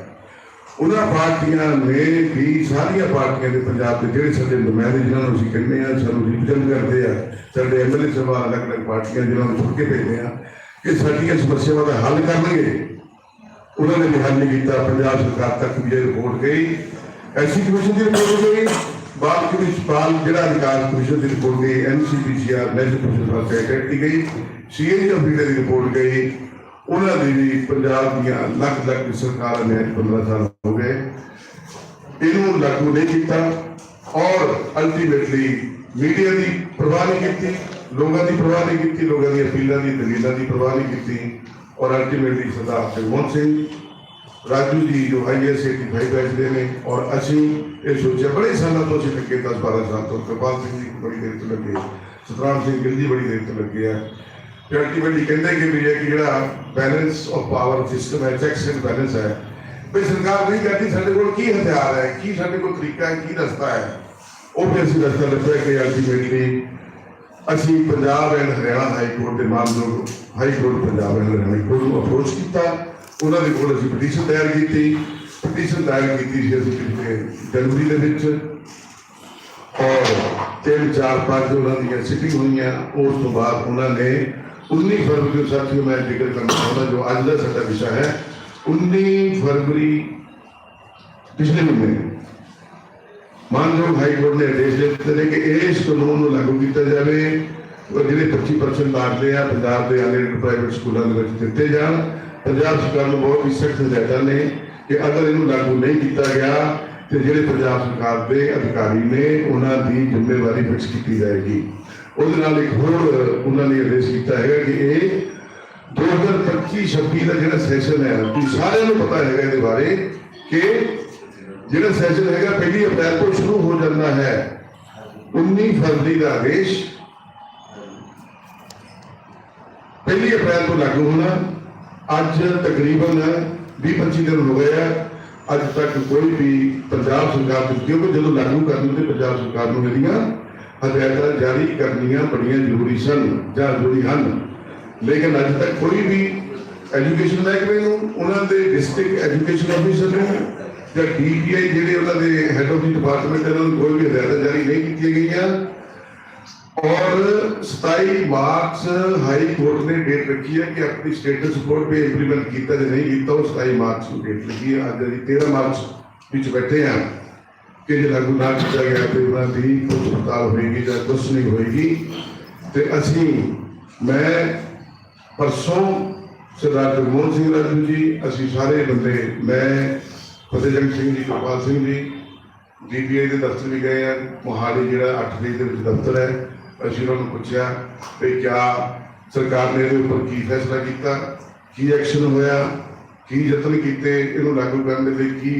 ਉਹਨਾਂ ਪਾਰਟੀਆਂ ਨੇ ਵੀ ਸਾਰੀਆਂ ਪਾਰਟੀਆਂ ਦੇ ਪੰਜਾਬ ਦੇ ਜਿਹੜੇ ਸਾਡੇ ਨੁਮਾਇੰਦੇ ਜਿਹਨਾਂ ਨੂੰ ਅਸੀਂ ਕਹਿੰਦੇ ਆ, ਸਾਨੂੰ ਰਿਪਰੈਜ਼ੈਂਟ ਕਰਦੇ ਆ, ਸਾਡੇ ਐਮਐਲਏ ਸਭਾ ਅਲੱਗ-ਅਲੱਗ ਪਾਰਟੀਆਂ ਜਿਹਨਾਂ ਨੂੰ ਚੁਣ ਕੇ ਭੇਜਦੇ ਆ ਕਿ ਸਾਡੀਆਂ ਸਮੱਸਿਆਵਾਂ ਦਾ ਹੱਲ ਕਰਨਗੇ। ਉਹਨਾਂ ਨੇ ਵੀ ਹੱਲ ਨਹੀਂ ਕੀਤਾ, ਪੰਜਾਬ ਸਰਕਾਰ ਤੱਕ ਵੀ ਇਹ ਰਿਪੋਰਟ ਗਈ। ਐਸੀ ਕਮਿਸ਼ਨ ਦੀ ਰਿਪੋਰਟ ਗਈ। ਬਾਲ ਕਮਿਸ਼ਨ ਜਿਹੜਾ ਅਧਿਕਾਰ ਕਮਿਸ਼ਨ ਦੀ ਰਿਪੋਰਟ ਗਈ NCPCR national commission for secretary ਗਈ। ਸੀਏ ਦੀ ਰਿਪੋਰਟ ਗਈ। ਉਹਨਾਂ ਦੀ ਵੀ ਪੰਜਾਬ ਦੀਆਂ ਲੱਖ ਲੱਖ ਸਰਕਾਰਾਂ ਨੇ ਅੱਜ 15 ਸਾਲ ਹੋ ਗਏ। ਇਹਨੂੰ ਲਾਗੂ ਨਹੀਂ ਕੀਤਾ। ਔਰ ਅਲਟੀਮੇਟਲੀ ਮੀਡੀਆ ਦੀ ਪਰਵਾਹ ਨਹੀਂ ਕੀਤੀ। ਲੋਕਾਂ ਦੀ ਪਰਵਾਹ ਨਹੀਂ ਕੀਤੀ, ਲੋਕਾਂ ਦੀਆਂ ਅਪੀਲਾਂ ਦੀ, ਦਲੀਲਾਂ ਦੀ ਪਰਵਾਹ ਨਹੀਂ ਕੀਤੀ ਔਰ ਅਲਟੀਮੇਟਲੀ ਸਰਦਾਰ ਜਗਮੋਹਨ ਸਿੰਘ ਰਾਜੂ ਜੀ ਜੋ ਆਈਐਸ 85 ਬੈਠਦੇ ਨੇ ਔਰ ਅਸੀਂ ਇਹ ਸੋਚਿਆ, ਬੜੇ ਸਾਲਾਂ ਤੋਂ ਅਸੀਂ ਲੱਗੇ 10 12 ਸਾਲ ਤੋਂ, ਕਿਰਪਾਲ ਸਿੰਘ ਜੀ ਬੜੀ ਦੇਰ ਤੋਂ ਲੱਗੇ ਸਤਰਾਮ ਸਿੰਘ ਗਿੱਲ ਜੀ ਬੜੀ ਦੇਰ ਤੋਂ ਲੱਗੇ ਆ। ਤੇ ਅਲਟੀਮੇਟਲੀ ਕਹਿੰਦੇ ਕਿ ਵੀ ਇਹ ਕਿ ਜਿਹੜਾ ਬੈਲੈਂਸ ਆਫ ਪਾਵਰ ਸਿਸਟਮ ਹੈ ਚੈਕਸ ਐਂਡ ਬੈਲੈਂਸ ਹੈ, ਵੀ ਸਰਕਾਰ ਨਹੀਂ ਕਰਦੀ, ਸਾਡੇ ਕੋਲ ਕੀ ਹਥਿਆਰ ਹੈ, ਕੀ ਸਾਡੇ ਕੋਲ ਤਰੀਕਾ ਹੈ, ਕੀ ਰਸਤਾ ਹੈ, ਉਹ ਵੀ ਅਸੀਂ ਰਸਤਾ ਲੱਭਿਆ ਕਿ ਅਲਟੀਮੇਟਲੀ ਅਸੀਂ Punjab and Haryana high court ਦੇ ਮਾਮਲੇ high court Punjab and Haryana high court ਨੂੰ ਅਪਰੋਚ ਕੀਤਾ। ਉਹਨਾਂ ਦੇ ਕੋਲ ਅਸੀਂ ਪਟੀਸ਼ਨ ਦਾਇਰ ਕੀਤੀ। ਪਟੀਸ਼ਨ ਦਾਇਰ ਕੀਤੀ ਸੀ ਅਸੀਂ ਪਿਛਲੇ ਜਨਵਰੀ ਦੇ ਵਿੱਚ। ਔਰ ਤਿੰਨ, ਚਾਰ, ਪੰਜ ਉਹਨਾਂ ਦੀਆਂ ਸਿਟਿੰਗ ਹੋਈਆਂ। ਉਸ ਤੋਂ ਬਾਅਦ ਉਹਨਾਂ ਨੇ 19 ਫਰਵਰੀ ਨੂੰ, ਸਾਥੀਓ ਮੈਂ ਜ਼ਿਕਰ ਕਰਨਾ ਚਾਹੁੰਦਾ ਜੋ ਅੱਜ ਦਾ ਸਾਡਾ ਵਿਸ਼ਾ ਹੈ 19 ਫਰਵਰੀ ਪਿਛਲੇ ਮਹੀਨੇ ਮਾਨਯੋਗ ਹਾਈ ਕੋਰਟ ਨੇ ਆਦੇਸ਼ ਦਿੱਤੇ ਨੇ ਕਿ ਇਸ ਕਾਨੂੰਨ ਨੂੰ ਲਾਗੂ ਕੀਤਾ ਜਾਵੇ ਉਹ ਜਿਹੜੇ 25% ਦਾਖਲੇ ਆ, ਪੰਜਾਬ ਦੇ ਅਨਏਡਡ ਪ੍ਰਾਈਵੇਟ ਸਕੂਲਾਂ ਦੇ ਵਿੱਚ ਦਿੱਤੇ ਜਾਣ, ਪੰਜਾਬ ਸਰਕਾਰ ਨੂੰ ਬਹੁਤ ਹੀ ਸਖਤ ਹਦਾਇਤਾਂ ਨੇ ਕਿ ਅਗਰ ਇਹਨੂੰ ਲਾਗੂ ਨਹੀਂ ਕੀਤਾ ਗਿਆ, ਤੇ ਜਿਹੜੇ ਪੰਜਾਬ ਸਰਕਾਰ ਦੇ ਅਧਿਕਾਰੀ ਨੇ, ਉਹਨਾਂ ਦੀ ਜ਼ਿੰਮੇਵਾਰੀ ਫਿਕਸ ਕੀਤੀ ਜਾਏਗੀ। ਉਹਦੇ ਨਾਲ ਇੱਕ ਹੋਰ, ਉਹਨਾਂ ਨੇ ਆਦੇਸ਼ ਕੀਤਾ ਹੈਗਾ ਕਿ ਇਹ 2025-26 ਦਾ ਜਿਹੜਾ ਸੈਸ਼ਨ ਹੈ, ਤੁਸੀਂ ਸਾਰਿਆਂ ਨੂੰ ਪਤਾ ਹੈਗਾ ਇਹਦੇ ਬਾਰੇ ਕਿ ਜਿਹੜਾ ਸੈਸ਼ਨ ਹੈਗਾ ਪਹਿਲੀ ਅਪ੍ਰੈਲ ਤੋਂ ਸ਼ੁਰੂ ਹੋ ਜਾਂਦਾ ਹੈ 19 ਫਰਵਰੀ ਦਾ ਆਦੇਸ਼ ਪਹਿਲੀ ਅਪ੍ਰੈਲ ਤੋਂ ਲਾਗੂ ਹੋਣਾ। ਅੱਜ ਤਕਰੀਬਨ 20-25 ਦਿਨ ਹੋ ਗਏ ਆ। ਅੱਜ ਤੱਕ ਕੋਈ ਵੀ ਪੰਜਾਬ ਸਰਕਾਰ ਦੀ ਕਿਉਂਕਿ ਜਦੋਂ ਲਾਗੂ ਕਰਨ ਤੇ ਪੰਜਾਬ ਸਰਕਾਰ ਨੂੰ ਇਹਦੀਆਂ ਹਦਾਇਤਾਂ ਜਾਰੀ ਕਰਨੀਆਂ ਬੜੀਆਂ ਜ਼ਰੂਰੀ ਸਨ ਜਾਂ ਜ਼ਰੂਰੀ ਹਨ। ਲੇਕਿਨ ਅੱਜ ਤੱਕ ਕੋਈ ਵੀ ਐਜੂਕੇਸ਼ਨ ਮਹਿਕਮੇ ਨੂੰ, ਉਹਨਾਂ ਦੇ ਡਿਸਟ੍ਰਿਕਟ ਐਜੂਕੇਸ਼ਨ ਆਫੀਸਰ ਨੂੰ ਜਾਂ ਡੀਪੀਆਈ ਜਿਹੜੇ ਉਹਨਾਂ ਦੇ ਹੈਡ ਆਫ ਦੀ ਡਿਪਾਰਟਮੈਂਟ ਇਹਨਾਂ ਨੂੰ ਕੋਈ ਵੀ ਹਦਾਇਤਾਂ ਜਾਰੀ ਨਹੀਂ ਕੀਤੀਆਂ ਗਈਆਂ। ਔਰ 27 ਮਾਰਚ ਹਾਈ ਕੋਰਟ ਨੇ ਡੇਟ ਰੱਖੀ ਹੈ ਕਿ ਆਪਣੀ ਸਟੇਟਸ ਰਿਪੋਰਟ ਵੀ ਇੰਪਲੀਮੈਂਟ ਕੀਤਾ ਜਾਂ ਨਹੀਂ ਕੀਤਾ, ਉਹ 27 ਮਾਰਚ ਨੂੰ ਡੇਟ ਲੱਗੀ ਹੈ। ਅੱਜ ਅਸੀਂ 13 ਮਾਰਚ ਵਿੱਚ ਬੈਠੇ ਹਾਂ ਕਿ ਜੇ ਲਾਗੂ ਨਾ ਕੀਤਾ ਗਿਆ ਤੇ ਉਹਨਾਂ ਦੀ ਕੁਝ ਪੜਤਾਲ ਹੋਏਗੀ ਜਾਂ ਕੁਝ ਨਹੀਂ ਹੋਏਗੀ। ਤੇ ਅਸੀਂ, ਮੈਂ ਪਰਸੋਂ ਸਰਦਾਰ ਜਗਮੋਹਨ ਸਿੰਘ ਰਾਜੂ ਜੀ, ਅਸੀਂ ਸਾਰੇ ਬੰਦੇ, ਮੈਂ ਫਤਿਹਜੰਗ ਸਿੰਘ ਜੀ, ਗੋਪਾਲ ਸਿੰਘ ਜੀ ਡੀਪੀਆਈ ਦੇ ਦਫ਼ਤਰ ਵੀ ਗਏ ਆ। ਮੋਹਾਲੀ ਜਿਹੜਾ 8 ਤਰੀਕ ਦੇ ਵਿੱਚ ਦਫ਼ਤਰ ਹੈ, ਅਸੀਂ ਉਹਨਾਂ ਨੂੰ ਪੁੱਛਿਆ ਵੀ ਕਿਆ ਸਰਕਾਰ ਨੇ ਇਹਦੇ ਉੱਪਰ ਕੀ ਫੈਸਲਾ ਕੀਤਾ, ਕੀ ਐਕਸ਼ਨ ਹੋਇਆ, ਕੀ ਯਤਨ ਕੀਤੇ, ਇਹਨੂੰ ਲਾਗੂ ਕਰਨ ਦੇ ਲਈ ਕੀ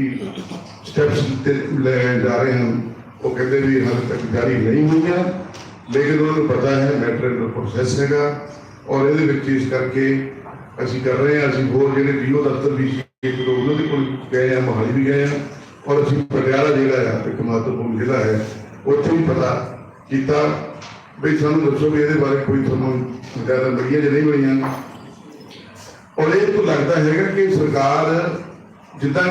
ਸਟੈਪਸ ਦਿੱਤੇ ਲੈ ਜਾ ਰਹੇ ਹਨ, ਉਹ ਕਹਿੰਦੇ ਵੀ ਹਾਲੇ ਤੱਕ ਜਾਰੀ ਨਹੀਂ ਹੋਈਆਂ ਲੇਕਿਨ ਉਹਨਾਂ ਨੂੰ ਪਤਾ ਹੈ ਮੈਟਰ ਦਾ ਪ੍ਰੋਸੈਸ ਹੈਗਾ, ਔਰ ਇਹਦੇ ਵਿੱਚ ਇਸ ਕਰਕੇ ਅਸੀਂ ਕਰ ਰਹੇ ਹਾਂ, ਅਸੀਂ ਹੋਰ ਜਿਹੜੇ ਡੀਓ ਦਫ਼ਤਰ ਵੀ ਸੀ, ਇੱਕ ਦੋ ਉਹਨਾਂ ਦੇ ਕੋਲ ਗਏ ਆ, ਮੋਹਾਲੀ ਵੀ ਗਏ ਆ, ਔਰ ਅਸੀਂ ਪਟਿਆਲਾ ਜ਼ਿਲ੍ਹਾ ਆ, ਇੱਕ ਮਹੱਤਵਪੂਰਨ ਜ਼ਿਲ੍ਹਾ ਹੈ, ਉੱਥੇ ਵੀ ਪਤਾ ਕੀਤਾ ਵੀ ਸਾਨੂੰ ਦੱਸੋ ਵੀ ਇਹਦੇ ਬਾਰੇ ਕੋਈ ਤੁਹਾਨੂੰ ਜ਼ਿਆਦਾ ਮਿਲੀਆਂ ਜਾਂ ਨਹੀਂ ਮਿਲੀਆਂ ਔਰ ਇਹ ਤੋਂ ਲੱਗਦਾ ਹੈਗਾ ਕਿ ਸਰਕਾਰ ਜਿੱਦਾਂ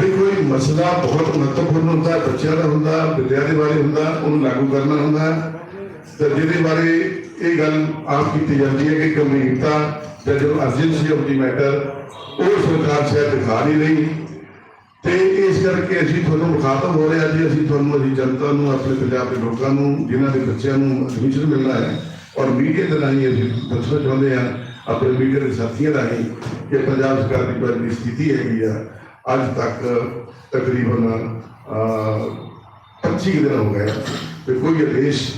ਵੀ ਕੋਈ ਮਸਲਾ ਬਹੁਤ ਮਹੱਤਵਪੂਰਨ ਹੁੰਦਾ, ਬੱਚਿਆਂ ਦਾ ਹੁੰਦਾ, ਵਿਦਿਆ ਦੇ ਬਾਰੇ ਹੁੰਦਾ, ਉਹਨੂੰ ਲਾਗੂ ਕਰਨਾ ਹੁੰਦਾ, ਤੇ ਜਿਹਦੇ ਬਾਰੇ ਇਹ ਗੱਲ ਆਪ ਕੀਤੀ ਜਾਂਦੀ ਹੈ ਕਿ ਗੰਭੀਰਤਾ ਜਾਂ ਜੋ ਅਰਜੈਂਸੀ ਆਫ ਦੀ ਮੈਟਰ ਉਹ ਸਰਕਾਰ ਸ਼ਾਇਦ ਦਿਖਾ ਨਹੀਂ ਰਹੀ। ਤੇ ਇਸ ਕਰਕੇ ਅਸੀਂ ਤੁਹਾਨੂੰ ਮੁਖਾਤਬ ਹੋ ਰਹੇ ਹਾਂ ਜੀ। ਅਸੀਂ ਤੁਹਾਨੂੰ ਅਸੀਂ ਜਨਤਾ ਨੂੰ ਆਪਣੇ ਪੰਜਾਬ ਦੇ ਲੋਕਾਂ ਨੂੰ ਜਿਨ੍ਹਾਂ ਦੇ ਬੱਚਿਆਂ ਨੂੰ ਐਡਮਿਸ਼ਨ ਮਿਲਣਾ ਹੈ ਔਰ ਮੀਡੀਆ ਦੇ ਰਾਹੀਂ ਅਸੀਂ ਦੱਸਣਾ ਚਾਹੁੰਦੇ ਹਾਂ ਆਪਣੇ ਮੀਡੀਆ ਦੇ ਸਾਥੀਆਂ ਰਾਹੀਂ ਕਿ ਪੰਜਾਬ ਸਰਕਾਰ ਦੀ ਜਿਹੜੀ ਸਥਿਤੀ ਹੈਗੀ ਆ। ਅੱਜ ਤੱਕ ਤਕਰੀਬਨ ਅਹ, 25 ਕੁ ਦਿਨ ਹੋ ਗਏ ਤੇ ਕੋਈ ਆਦੇਸ਼